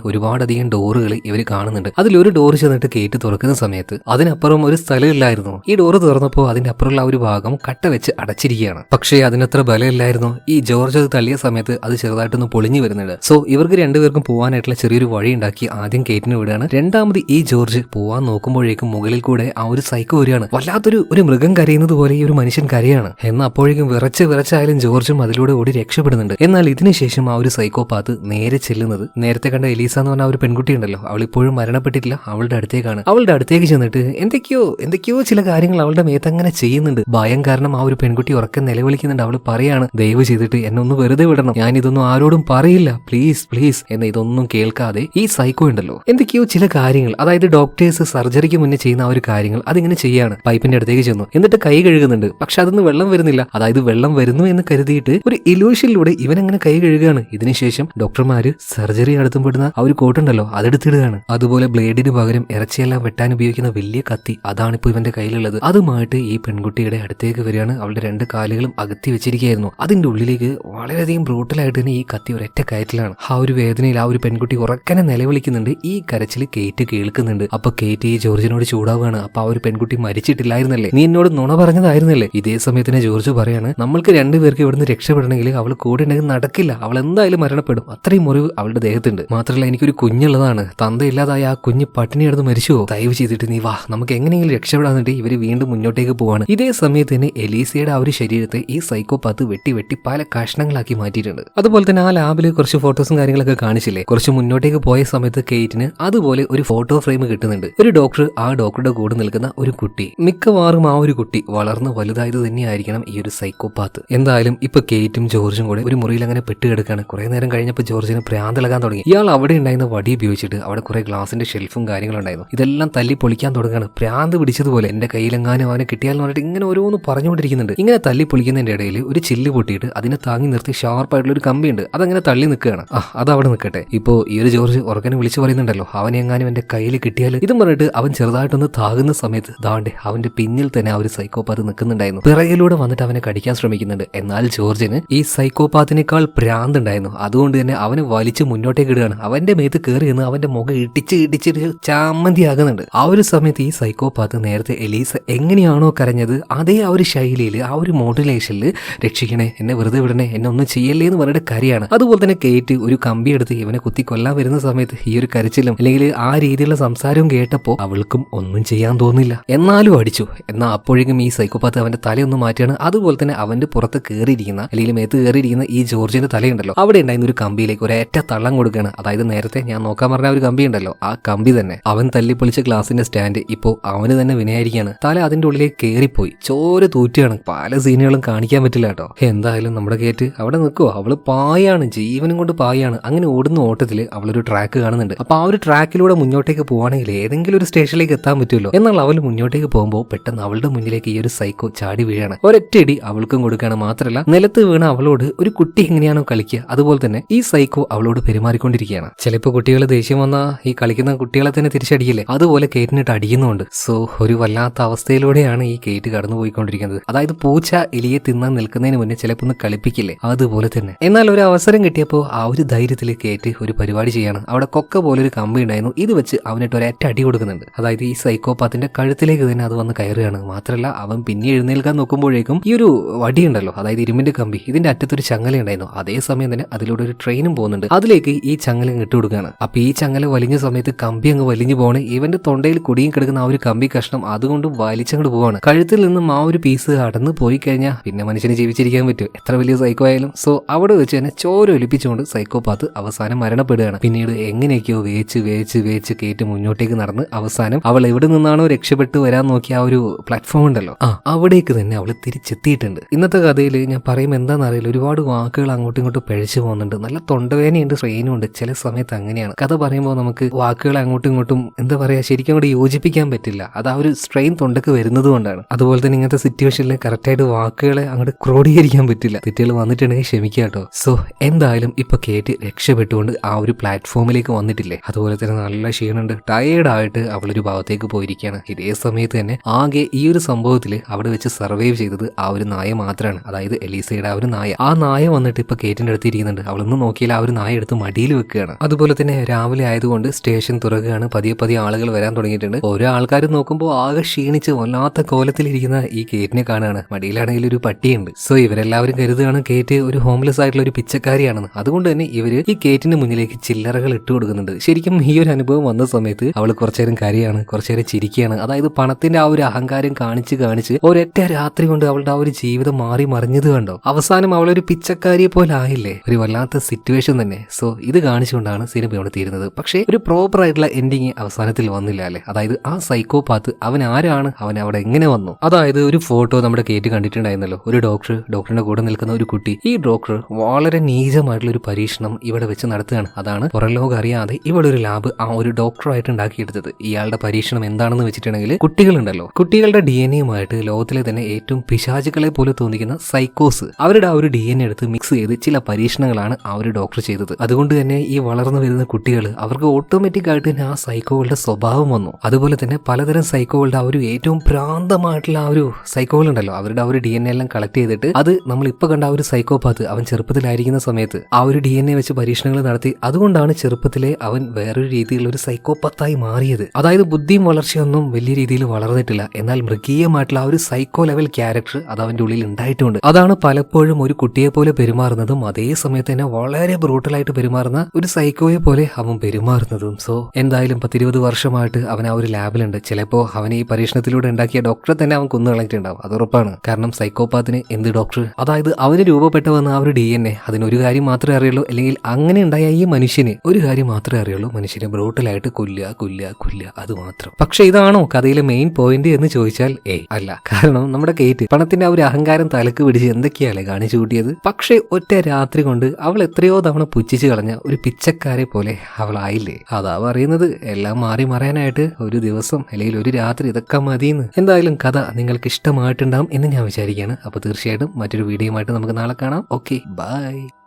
ഒരുപാടധികം ഡോറുകൾ ഇവർ കാണുന്നുണ്ട്. അതിലൊരു ഡോർ ചെന്നിട്ട് കേറ്റ് തുറക്കുന്ന സമയത്ത് അതിനപ്പുറം ഒരു സ്ഥലമില്ലായിരുന്നു. ഈ ഡോറ് തുറന്നപ്പോൾ അതിന്റെ അപ്പുറമുള്ള ഒരു ഭാഗം കട്ട വെച്ച് അടച്ചിരിക്കുകയാണ്. പക്ഷേ അതിനത്ര ബലമില്ലായിരുന്നു. ഈ ജോർജ് അത് തള്ളിയ സമയത്ത് അത് ചെറുതായിട്ടൊന്ന് പൊളിഞ്ഞു വരുന്നുണ്ട്. സോ ഇവർക്ക് രണ്ടുപേർക്കും പോകാനായിട്ടുള്ള ചെറിയൊരു വഴി ഉണ്ടാക്കി ആദ്യം കേറ്റിന് വിടുകയാണ്. രണ്ടാമത് ഈ ജോർജ് പോവാൻ നോക്കുമ്പോഴേക്കും മുകളിൽ കൂടെ ആ ഒരു സൈക്കോ വരികയാണ്. വല്ലാത്തൊരു ഒരു മൃഗം കരയുന്നത് പോലെ ഈ ഒരു മനുഷ്യൻ കരയാണ്. എന്നാൽ അപ്പോഴേക്കും വിറച്ച് വിറച്ചായാലും ജോർജും അതിലൂടെ ഓടി രക്ഷപ്പെടുന്നുണ്ട്. എന്നാൽ ഇതിനുശേഷം ആ ഒരു സൈക്കോ പാത്ത് നേരെ ചെല്ലുന്നത് നേരത്തെ കണ്ട എലീസ എന്ന് പറഞ്ഞ ഒരു പെൺകുട്ടി ഉണ്ടല്ലോ അവൾ ഇപ്പോഴും മരണപ്പെട്ടിട്ടില്ല. അവളുടെ അടുത്തേക്കാണ്. അവളുടെ അടുത്തേക്ക് ചെന്നിട്ട് എന്തൊക്കെയോ എന്തൊക്കെയോ ചില കാര്യങ്ങൾ അവളുടെ മേത്ത് അങ്ങനെ ചെയ്യുന്നുണ്ട്. ഭയം കാരണം ആ ഒരു പെൺകുട്ടി ഉറക്കം നിലവിളിക്കുന്നുണ്ട്. അവൾ പറയാണ് ദയവ് ചെയ്തിട്ട് എന്നെ ഒന്ന് വെറുതെ വിടണം. ഞാൻ ഇതൊന്നും ആരോടും പറയില്ല. Please please. എന്ന ഇതൊന്നും കേൾക്കാതെ ഈ സൈക്കോ ഉണ്ടല്ലോ. എന്തൊക്കെയോ ചില കാര്യങ്ങൾ അതായത് ഡോക്ടേഴ്സ് സർജറിക്ക് മുന്നേ ചെയ്യുന്ന ആ ഒരു കാര്യങ്ങൾ അതിങ്ങനെ ചെയ്യാണ്. പൈപ്പിന്റെ അടുത്തേക്ക് ചെന്നു. എന്നിട്ട് കൈ കഴുകുന്നുണ്ട്. പക്ഷെ അതൊന്നും വെള്ളം വരുന്നില്ല. അതായത് വെള്ളം വരുന്നു എന്ന് കരുതിയിട്ട് ഒരു ഇലൂഷനിലൂടെ ഇവൻ അങ്ങനെ കൈ കഴുകുകയാണ് ഇതിനുശേഷം ഡോക്ടർമാര് സർജറി നടത്തുമ്പോഴുന്ന ആ ഒരു കോട്ടുണ്ടല്ലോ അതെടുത്തിടുകയാണ്. അതുപോലെ ബ്ലേഡിന് പകരം ഇറച്ചിയെല്ലാം വെട്ടാൻ ഉപയോഗിക്കുന്ന വലിയ കത്തി അതാണിപ്പോ ഇവന്റെ കയ്യിലുള്ളത്. അതുമായിട്ട് ഈ പെൺകുട്ടിയുടെ അടുത്തേക്ക് വരികയാണ്. അവളുടെ രണ്ട് കാലുകളും അകത്തി വെച്ചിരിക്കുകയായിരുന്നു. അതിന്റെ ഉള്ളിലേക്ക് വളരെയധികം ബ്രൂട്ടലായിട്ട് തന്നെ ഈ കത്തി ഒരൊറ്റ കയറ്റിലാണ്. ആ ഒരു വേദനയിൽ ആ ഒരു പെൺകുട്ടി ഉറക്കനെ നിലവിളിക്കുന്നുണ്ട്. ഈ കരച്ചിൽ കേറ്റ് കേൾക്കുന്നുണ്ട്. അപ്പൊ കേറ്റ് ഈ ജോർജിനോട് ചൂടാവുകയാണ് അപ്പൊ ആ ഒരു പെൺകുട്ടി മരിച്ചിട്ടില്ലായിരുന്നല്ലേ? നീ എന്നോട് നുണ പറഞ്ഞതായിരുന്നല്ലേ? ഇതേ സമയത്തിന് ജോർജ് പറയാണ് നമ്മൾക്ക് രണ്ടുപേർക്ക് ഇവിടുന്ന് രക്ഷപ്പെടണമെങ്കിൽ അവൾ കൂടെ ഉണ്ടെങ്കിൽ നടക്കില്ല. അവൾ എന്തായാലും മരണപ്പെടും. അത്രയും മുറിവ് അവളുടെ ദേഹത്തുണ്ട്. മാത്രമല്ല എനിക്കൊരു കുഞ്ഞുള്ളതാണ്. തന്തയില്ലാതായ ആ കുഞ്ഞ് പട്ടിണി എടുത്ത് മരിച്ചുവോ? ദയവ് ചെയ്തിട്ട് നീ വാ. നമുക്ക് എങ്ങനെയെങ്കിലും രക്ഷപ്പെടാന്നിട്ട് ഇവർ വീണ്ടും മുന്നോട്ടേക്ക് പോവാണ്. ഇതേ സമയത്ത് തന്നെ എലീസയുടെ ആ ഒരു ശരീരത്തെ ഈ സൈക്കോപാത്ത് വെട്ടി വെട്ടി പല കഷ്ണങ്ങളാക്കി മാറ്റിയിട്ടുണ്ട്. അതുപോലെ തന്നെ ആ ലാബിൽ കുറച്ച് ഫോട്ടോസും കാര്യങ്ങളൊക്കെ കാണിച്ചില്ലേ? കുറച്ച് മുന്നോട്ടേക്ക് പോയ സമയത്ത് കേറ്റിന് അതുപോലെ ഒരു ഫോട്ടോ ഫ്രെയിം കിട്ടുന്നുണ്ട്. ഒരു ഡോക്ടർ ആ ഡോക്ടറുടെ കൂടെ നിൽക്കുന്ന ഒരു കുട്ടി. മിക്കവാറും ആ ഒരു കുട്ടി വളർന്ന് വലുതായത് തന്നെയായിരിക്കണം ഈ ഒരു സൈക്കോപാത്ത്. എന്തായാലും ഇപ്പൊ കേറ്റും ജോർജും കൂടെ ഒരു മുറിയിൽ അങ്ങനെ പെട്ടുകിടക്കാണ് കുറെ നേരം കഴിഞ്ഞപ്പോൾ ജോർജിന് പ്രാന്തലകാൻ തുടങ്ങി. ഇയാൾ അവിടെ ഉണ്ടായിരുന്ന വടി ഉപയോഗിച്ചിട്ട് അവിടെ കുറെ ഗ്ലാസിന്റെ ഷെൽഫും കാര്യങ്ങളുണ്ടായിരുന്നു ഇതെല്ലാം തല്ലി പൊളിക്കാൻ തുടങ്ങാണ് പ്രാന്ത് പിടിച്ചതുപോലെ എന്റെ കയ്യിലെങ്ങാനും അവനെ കിട്ടിയാൽ പറഞ്ഞിട്ട് ഇങ്ങനെ ഓരോന്ന് പറഞ്ഞുകൊണ്ടിരിക്കുന്നുണ്ട്. ഇങ്ങനെ തല്ലി പൊളിക്കുന്നതിന്റെ ഇടയിൽ ഒരു ചില്ല് പൊട്ടിയിട്ട് അതിനെ താങ്ങി നിർത്തി ഷാർപ്പായിട്ടുള്ള ഒരു കമ്പിയുണ്ട് അതങ്ങനെ തള്ളി നിൽക്കുകയാണ്. ആ അത് അവിടെ നിൽക്കട്ടെ. ഇപ്പോ ഈ ഒരു ജോർജ് ഉറക്കനെ വിളിച്ചു പറയുന്നുണ്ടല്ലോ. അവനെ എങ്ങാനും എന്റെ കയ്യിൽ കിട്ടിയാൽ ഇതും പറഞ്ഞിട്ട് അവൻ ചെറുതായിട്ടൊന്ന് താകുന്ന സമയത്ത് ദാണ്ടെ അവന്റെ പിന്നിൽ തന്നെ ആ ഒരു സൈക്കോപാത്ത് നിൽക്കുന്നുണ്ടായിരുന്നു. പിറകിലൂടെ വന്നിട്ട് അവനെ കടിക്കാൻ ശ്രമിക്കുന്നുണ്ട്. എന്നാൽ ജോർജിന് ഈ സൈക്കോപാത്തിനേക്കാൾ ഭ്രാന്ത് ഉണ്ടായിരുന്നു. അതുകൊണ്ട് തന്നെ അവനെ വലിച്ചു മുന്നോട്ടേക്ക് ഇടുകയാണ്. അവന്റെ മേത്ത് കയറി നിന്ന് അവന്റെ മുഖം ഇടിച്ച് ഇടിച്ചിട്ട് ചാമന്തിയാകുന്നുണ്ട് ആ ഒരു സമയത്ത് ഈ സൈക്കോപാത്ത് നേരത്തെ എലീസ എങ്ങനെയാണോ കരഞ്ഞത് അതേ ആ ഒരു ശൈലിയിൽ ആ ഒരു മോഡുലേഷനിൽ രക്ഷിക്കണേ എന്നെ വെറുതെ വിടണേ എന്നെ ഒന്നും ചെയ്യല്ലേ എന്ന് പറഞ്ഞിട്ട് കരിയാണ്. അതുപോലെ തന്നെ കേറ്റ് ഒരു കമ്പി എടുത്ത് ഇവനെ കുത്തി കൊല്ലാൻ വരുന്ന സമയത്ത് ഈ ഒരു കരച്ചിലും അല്ലെങ്കിൽ ആ രീതിയിലുള്ള സംസാരവും കേട്ടപ്പോൾ അവൾക്കും ഒന്നും ചെയ്യാൻ തോന്നില്ല. എന്നാലും അടിച്ചു. എന്നാൽ അപ്പോഴേക്കും ഈ സൈക്കോപാത്ത് അവന്റെ തലയൊന്ന് മാറ്റിയാണ് അതുപോലെ തന്നെ അവന്റെ പുറത്ത് കയറിയിരിക്കുന്ന അല്ലെങ്കിൽ മേത്ത് കയറിയിരിക്കുന്ന ഈ ജോർജിന്റെ തലയുണ്ടല്ലോ അവിടെ ഉണ്ടായിരുന്ന ഒരു കമ്പിയിലേക്ക് ഒരേറ്റ തള്ളം കൊടുക്കുകയാണ്. അതായത് നേരത്തെ ഞാൻ നോക്കാൻ പറഞ്ഞ ഒരു കമ്പി ഉണ്ടല്ലോ ആ കമ്പി തന്നെ. അവൻ തല്ലിപ്പൊളിച്ച ഗ്ലാസിന്റെ സ്റ്റാൻഡ് ഇപ്പോ അവന് തന്നെ വിനയായിരിക്കാണ്. തല അതിന്റെ ഉള്ളിലേക്ക് കയറിപ്പോയി ചോര തൂറ്റുകയാണ്. പല സീനുകളും കാണിക്കാൻ പറ്റില്ല കേട്ടോ. എന്തായാലും നമ്മുടെ കേറ്റ് അവിടെ നിൽക്കുവോ? അവൾ പായാണ് ജീവനും കൊണ്ട് പായാണ്. അങ്ങനെ ഓടുന്ന ഓട്ടത്തിൽ അവളൊരു ട്രാക്ക് കാണുന്നുണ്ട്. അപ്പൊ ആ ഒരു ട്രാക്കിലൂടെ മുന്നോട്ടേക്ക് പോവാണെങ്കിൽ ഏതെങ്കിലും ഒരു സ്റ്റേഷനിലേക്ക് എത്താൻ പറ്റുമല്ലോ. എന്നാൽ അവൾ മുന്നോട്ടേക്ക് പോകുമ്പോൾ പെട്ടെന്ന് അവളുടെ മുന്നിലേക്ക് ഈ ഒരു സൈക്കോ ചാടി വീഴാണ്. ഒരൊറ്റയടി അവൾക്കും കൊടുക്കുകയാണ് മാത്രമല്ല നിലത്ത് വീണ അവളോട് ഒരു കുട്ടി എങ്ങനെയാണോ കളിക്കുക അതുപോലെ തന്നെ ഈ സൈക്കോ അവളോട് പെരുമാറിക്കൊണ്ടിരിക്കുകയാണ്. ചിലപ്പോൾ കുട്ടികൾ ദേഷ്യം വന്നാൽ ഈ കളിക്കുന്ന കുട്ടികളെ തന്നെ തിരിച്ചടിക്കില്ലേ? അതുപോലെ കേറ്റിനിട്ട് അടിക്കുന്നുണ്ട് സോ ഒരു വല്ലാത്ത അവസ്ഥയിലൂടെയാണ് ഈ കേറ്റ് കടന്നു പോയിക്കൊണ്ടിരിക്കുന്നത് അതായത് പൂച്ച എലിയെ തിന്നാൻ നിൽക്കുന്നതിന് മുന്നേ ചിലപ്പോൾ ഒന്ന് കളിപ്പിക്കില്ലേ? അതുപോലെ തന്നെ. എന്നാൽ ഒരു അവസരം കിട്ടിയപ്പോൾ ആ ഒരു ധൈര്യത്തിൽ കേറ്റ് ഒരു പരിപാടി ചെയ്യാണ്. അവിടെ കൊക്ക പോലെ ഒരു കമ്പി ഉണ്ടായിരുന്നു. ഇത് വെച്ച് അവനിട്ട് ഒരേറ്റ അടി കൊടുക്കുന്നുണ്ട്. അതായത് ഈ സൈക്കോപാത്തിന്റെ കഴുത്തിലേക്ക് തന്നെ അത് വന്ന് കയറുകയാണ്. മാത്രമല്ല അവൻ പിന്നെ എഴുന്നേൽക്കാൻ നോക്കുമ്പോഴേക്കും ഈ ഒരു വടി ഉണ്ടല്ലോ അതായത് ഇരുമ്പിന്റെ കമ്പി ഇതിന്റെ അറ്റത്തൊരു ചങ്ങല ഉണ്ടായിരുന്നു. അതേസമയം തന്നെ അതിലൂടെ ഒരു ട്രെയിനും പോകുന്നുണ്ട്. അതിലേക്ക് ഈ ചങ്ങല ഇട്ട് കൊടുക്കുകയാണ്. അപ്പൊ ഈ ചങ്ങല വലിഞ്ഞ സമയത്ത് കമ്പി അങ്ങ് വലിഞ്ഞു പോകണേ ഇവന്റെ തൊണ്ടയിൽ കുടിയും കിടക്കുന്ന ആ ഒരു കമ്പി കഷ്ണം അതുകൊണ്ട് വലിച്ചങ്ങോട്ട് പോവാണ്. കഴുത്തിൽ നിന്നും ആ ഒരു പീസ് അടന്ന് പോയി കഴിഞ്ഞാൽ പിന്നെ മനുഷ്യന് ജീവിച്ചിരിക്കാൻ പറ്റും. എത്ര വലിയ സൈക്കോ ആയാലും. സോ അവിടെ വെച്ച് തന്നെ ചോര ഒലിപ്പിച്ചുകൊണ്ട് സൈക്കോപാത്ത് അവസാനം മരണപ്പെടുകയാണ്. പിന്നീട് എങ്ങനെയൊക്കെയോ വേച്ച് വേച്ച് വേച്ച് കയറ്റി മുന്നോട്ടേക്ക് നടന്ന് അവസാനം അവൾ എവിടെ നിന്നാണോ രക്ഷപ്പെട്ട് വരാൻ നോക്കിയ ആ ഒരു പ്ലാറ്റ്ഫോം ഉണ്ടല്ലോ. ആ അവിടേക്ക് തന്നെ അവൾ തിരിച്ചെത്തിയിട്ടുണ്ട്. ഇന്നത്തെ കഥയിൽ ഞാൻ പറയും എന്താണെന്ന് അറിയില്ല ഒരുപാട് വാക്കുകൾ അങ്ങോട്ടും ഇങ്ങോട്ടും പഴിച്ചു പോകുന്നുണ്ട്. നല്ല തൊണ്ടവേനയുണ്ട് സ്ട്രെയിനും ഉണ്ട്. ചില സമയത്ത് അങ്ങനെയാണ്. കഥ പറയുമ്പോൾ നമുക്ക് വാക്കുകൾ അങ്ങോട്ടും ഇങ്ങോട്ടും എന്താ പറയുക ശരിക്കും അങ്ങോട്ട് യോജിപ്പിക്കാൻ പറ്റില്ല. അത് ആ ഒരു സ്ട്രെയിൻ തൊണ്ടക്ക് വരുന്നത് കൊണ്ടാണ്. അതുപോലെ തന്നെ ഇങ്ങനത്തെ സിറ്റുവേഷനിൽ കറക്റ്റായിട്ട് വാക്കുകളെ അങ്ങോട്ട് ക്രോഡീകരിക്കാൻ പറ്റില്ല. തെറ്റുകൾ വന്നിട്ടുണ്ടെങ്കിൽ ക്ഷമിക്കുക കേട്ടോ. സോ എന്തായാലും ഇപ്പൊ കേട്ട് രക്ഷപ്പെട്ടുകൊണ്ട് ആ ഒരു പ്ലാറ്റ്ഫോമിലേക്ക് വന്നിട്ടില്ലേ? അതുപോലെ തന്നെ നല്ല ക്ഷീണുണ്ട്. ടയേർഡായിട്ട് അവളൊരു ഭാഗത്തേക്ക് പോയിരിക്കുകയാണ്. ഇതേ സമയത്ത് തന്നെ ആകെ ഈ ഒരു സംഭവത്തിൽ അവിടെ വെച്ച് സർവൈവ് ചെയ്തത് ആ ഒരു നായ മാത്രമാണ് അതായത് എലീസയുടെ ആ ഒരു നായ. ആ നായ വന്നിട്ട് ഇപ്പൊ കേറ്റിന്റെ അടുത്ത് ഇരിക്കുന്നുണ്ട്. അവളൊന്നും നോക്കിയാൽ ആ ഒരു നായ എടുത്ത് മടിയിൽ വെക്കുകയാണ്. അതുപോലെ തന്നെ രാവിലെ ആയതുകൊണ്ട് സ്റ്റേഷൻ തുറക്കുകയാണ്. പതിയെ പതിയെ ആളുകൾ വരാൻ തുടങ്ങിയിട്ടുണ്ട്. ഓരോ ആൾക്കാർ നോക്കുമ്പോൾ ആകെ ക്ഷീണിച്ച് വല്ലാത്ത കോലത്തിലിരിക്കുന്ന ഈ കേറ്റിനെ കാണുകയാണ് മടിയിലാണെങ്കിൽ ഒരു പട്ടിയുണ്ട്. സോ ഇവരെല്ലാവരും കരുതുകയാണ് കേറ്റ് ഒരു ഹോംലെസ് ആയിട്ടുള്ള ഒരു പിച്ചക്കാരിയാണെന്ന്. അതുകൊണ്ട് തന്നെ ഇവർ ഈ കേറ്റിന്റെ മുന്നിലേക്ക് ചില്ലറകൾ ഇട്ട് കൊടുക്കുന്നുണ്ട്. ശരിക്കും ഈ ഒരു അനുഭവം വന്ന സമയത്ത് അവൾ കുറച്ചേരം കരയാണ് കുറച്ചേരം ചിരിക്കുകയാണ്. അതായത് പണത്തിന്റെ ആ ഒരു അഹങ്കാരം കാണിച്ച് കാണിച്ച് ഒരൊറ്റ രാത്രി കൊണ്ട് അവളുടെ ആ ഒരു ജീവിതം മാറി മറിഞ്ഞത് കണ്ടോ? അവസാനം അവളൊരു പിച്ചക്കാരിയെ പോലെ ആയില്ലേ? ഒരു വല്ലാത്ത സിറ്റുവേഷൻ തന്നെ. സോ ഇത് കാണിച്ചുകൊണ്ടാണ് സിനിമ ഇവിടെ തീരുന്നത്. പക്ഷേ ഒരു പ്രോപ്പർ ആയിട്ടുള്ള എൻഡിങ് അവസാനത്തിൽ വന്നില്ല അല്ലേ? അതായത് ആ സൈക്കോപാത്ത് അവൻ ആരാണ്? അവൻ അവിടെ എങ്ങനെ വന്നു? അതായത് ഒരു ഫോട്ടോ നമ്മുടെ കേട്ട് കണ്ടിട്ടുണ്ടായിരുന്നല്ലോ. ഒരു ഡോക്ടർ ഡോക്ടറിന്റെ കൂടെ നിൽക്കുന്ന ഒരു കുട്ടി. ഈ ഡോക്ടർ വളരെ നീചമായിട്ടുള്ള ഒരു പരീക്ഷണം ഇവിടെ വെച്ച് നടത്തുകയാണ്. അതാണ് പുറം ലോകം അറിയാതെ ഇവിടെ ഒരു ലാബ് ആ ഒരു ഡോക്ടറായിട്ട് ഉണ്ടാക്കിയെടുത്തത്. ഇയാളുടെ പരീക്ഷണം എന്താണെന്ന് വെച്ചിട്ടുണ്ടെങ്കിൽ കുട്ടികളുണ്ടല്ലോ. കുട്ടികളുടെ ഡി എൻ എയുമായിട്ട് ലോകത്തിലെ തന്നെ ഏറ്റവും പിശാചുക്കളെ പോലെ തോന്നിക്കുന്ന സൈക്കോസ് അവരുടെ ആ ഒരു ഡി എൻ എ എടുത്ത് മിക്സ് ചെയ്ത് ചില പരീക്ഷണങ്ങളാണ് ആ ഒരു ഡോക്ടർ ചെയ്തത്. അതുകൊണ്ട് തന്നെ ഈ വളർന്നു വരുന്ന കുട്ടികൾ അവർക്ക് ഓട്ടോമാറ്റിക് ആയിട്ട് തന്നെ ആ സൈക്കോകളുടെ സ്വഭാവം വന്നു. അതുപോലെ തന്നെ പലതരം സൈക്കോകളുടെ ആ ഒരു ഏറ്റവും പ്രാന്തമായിട്ടുള്ള ആ ഒരു സൈക്കോകൾ ഉണ്ടല്ലോ. അവരുടെ ആ ഒരു ഡി എൻ എ എല്ലാം കളക്ട് ചെയ്തിട്ട് അത് നമ്മൾ ഇപ്പൊ കണ്ട ആ ഒരു സൈക്കോപാത്ത് അവൻ ചെറുപ്പത്തിലായിരിക്കുന്ന സമയത്ത് ആ ഒരു ഡി എൻ എ വെച്ച് പരീക്ഷണങ്ങൾ നടത്തി. അതുകൊണ്ടാണ് ചെറുപ്പത്തിലെ അവൻ വേറൊരു രീതിയിലുള്ള ഒരു സൈക്കോപത്തായി മാറിയത്. അതായത് ബുദ്ധിയും വളർച്ചയൊന്നും വലിയ രീതിയിൽ വളർന്നിട്ടില്ല. എന്നാൽ മൃഗീയമായിട്ടുള്ള ആ ഒരു സൈക്കോ ലെവൽ ക്യാരക്ടർ അത് അവന്റെ ഉള്ളിൽ ഉണ്ടായിട്ടുണ്ട്. അതാണ് പലപ്പോഴും ഒരു കുട്ടിയെ പോലെ പെരുമാറുന്നതും അതേ സമയത്ത് തന്നെ വളരെ ബ്രൂട്ടലായിട്ട് പെരുമാറുന്ന ഒരു സൈക്കോയെ പോലെ അവൻ പെരുമാറുന്നതും. സോ എന്തായാലും പത്തിരുപത് വർഷമായിട്ട് അവൻ ആ ഒരു ലാബിലുണ്ട്. ചിലപ്പോ അവൻ ഈ പരീക്ഷണത്തിലൂടെ ഉണ്ടാക്കിയ ഡോക്ടറെ തന്നെ അവൻ കൊന്നു കളഞ്ഞിട്ടുണ്ടാവും. അത് ഉറപ്പാണ്. കാരണം സൈക്കോപാത്തിന് എന്ത് ഡോക്ടർ? അതായത് അവന് രൂപപ്പെട്ടു വന്ന ആ ഒരു ഡി എൻ എ അതിനൊരു കാര്യം മാത്രമേ അറിയുള്ളൂ. അല്ലെങ്കിൽ അങ്ങനെ ഉണ്ടായ ഈ മനുഷ്യന് ഒരു കാര്യം മാത്രമേ അറിയുള്ളൂ. മനുഷ്യനെ ബ്രൂട്ടലായിട്ട് കൊല്ലുക കൊല്ലുക കൊല്ലുക. അത് മാത്രം. പക്ഷെ ഇതാണോ കഥയിലെ മെയിൻ പോയിന്റ് എന്ന് ചോദിച്ചാൽ ഏ അല്ല. കാരണം നമ്മുടെ കേറ്റ് പണത്തിന്റെ ആ ഒരു അഹങ്കാരം തലക്ക് പിടിച്ച് എന്തൊക്കെയല്ലേ കാണിച്ചു കൂട്ടിയത്? പക്ഷേ ഒറ്റ രാത്രി കൊണ്ട് അവൾ എത്രയോ തവണ പുച്ഛിച്ചു കളഞ്ഞ ഒരു പിച്ചക്കാരെ പോലെ അവളായില്ലേ? അതാ പറയുന്നത്. എല്ലാം മാറി മറയാനായിട്ട് ഒരു ദിവസം അല്ലെങ്കിൽ ഒരു രാത്രി ഇതൊക്കെ മതിയെന്ന്. എന്തായാലും കഥ നിങ്ങൾക്ക് ഇഷ്ടമായിട്ടുണ്ടാവും എന്ന് ഞാൻ വിചാരിക്കുകയാണ്. അപ്പോൾ തീർച്ചയായിട്ടും മറ്റൊരു വീഡിയോയുമായിട്ട് നമുക്ക് നാളെ കാണാം. Okay bye.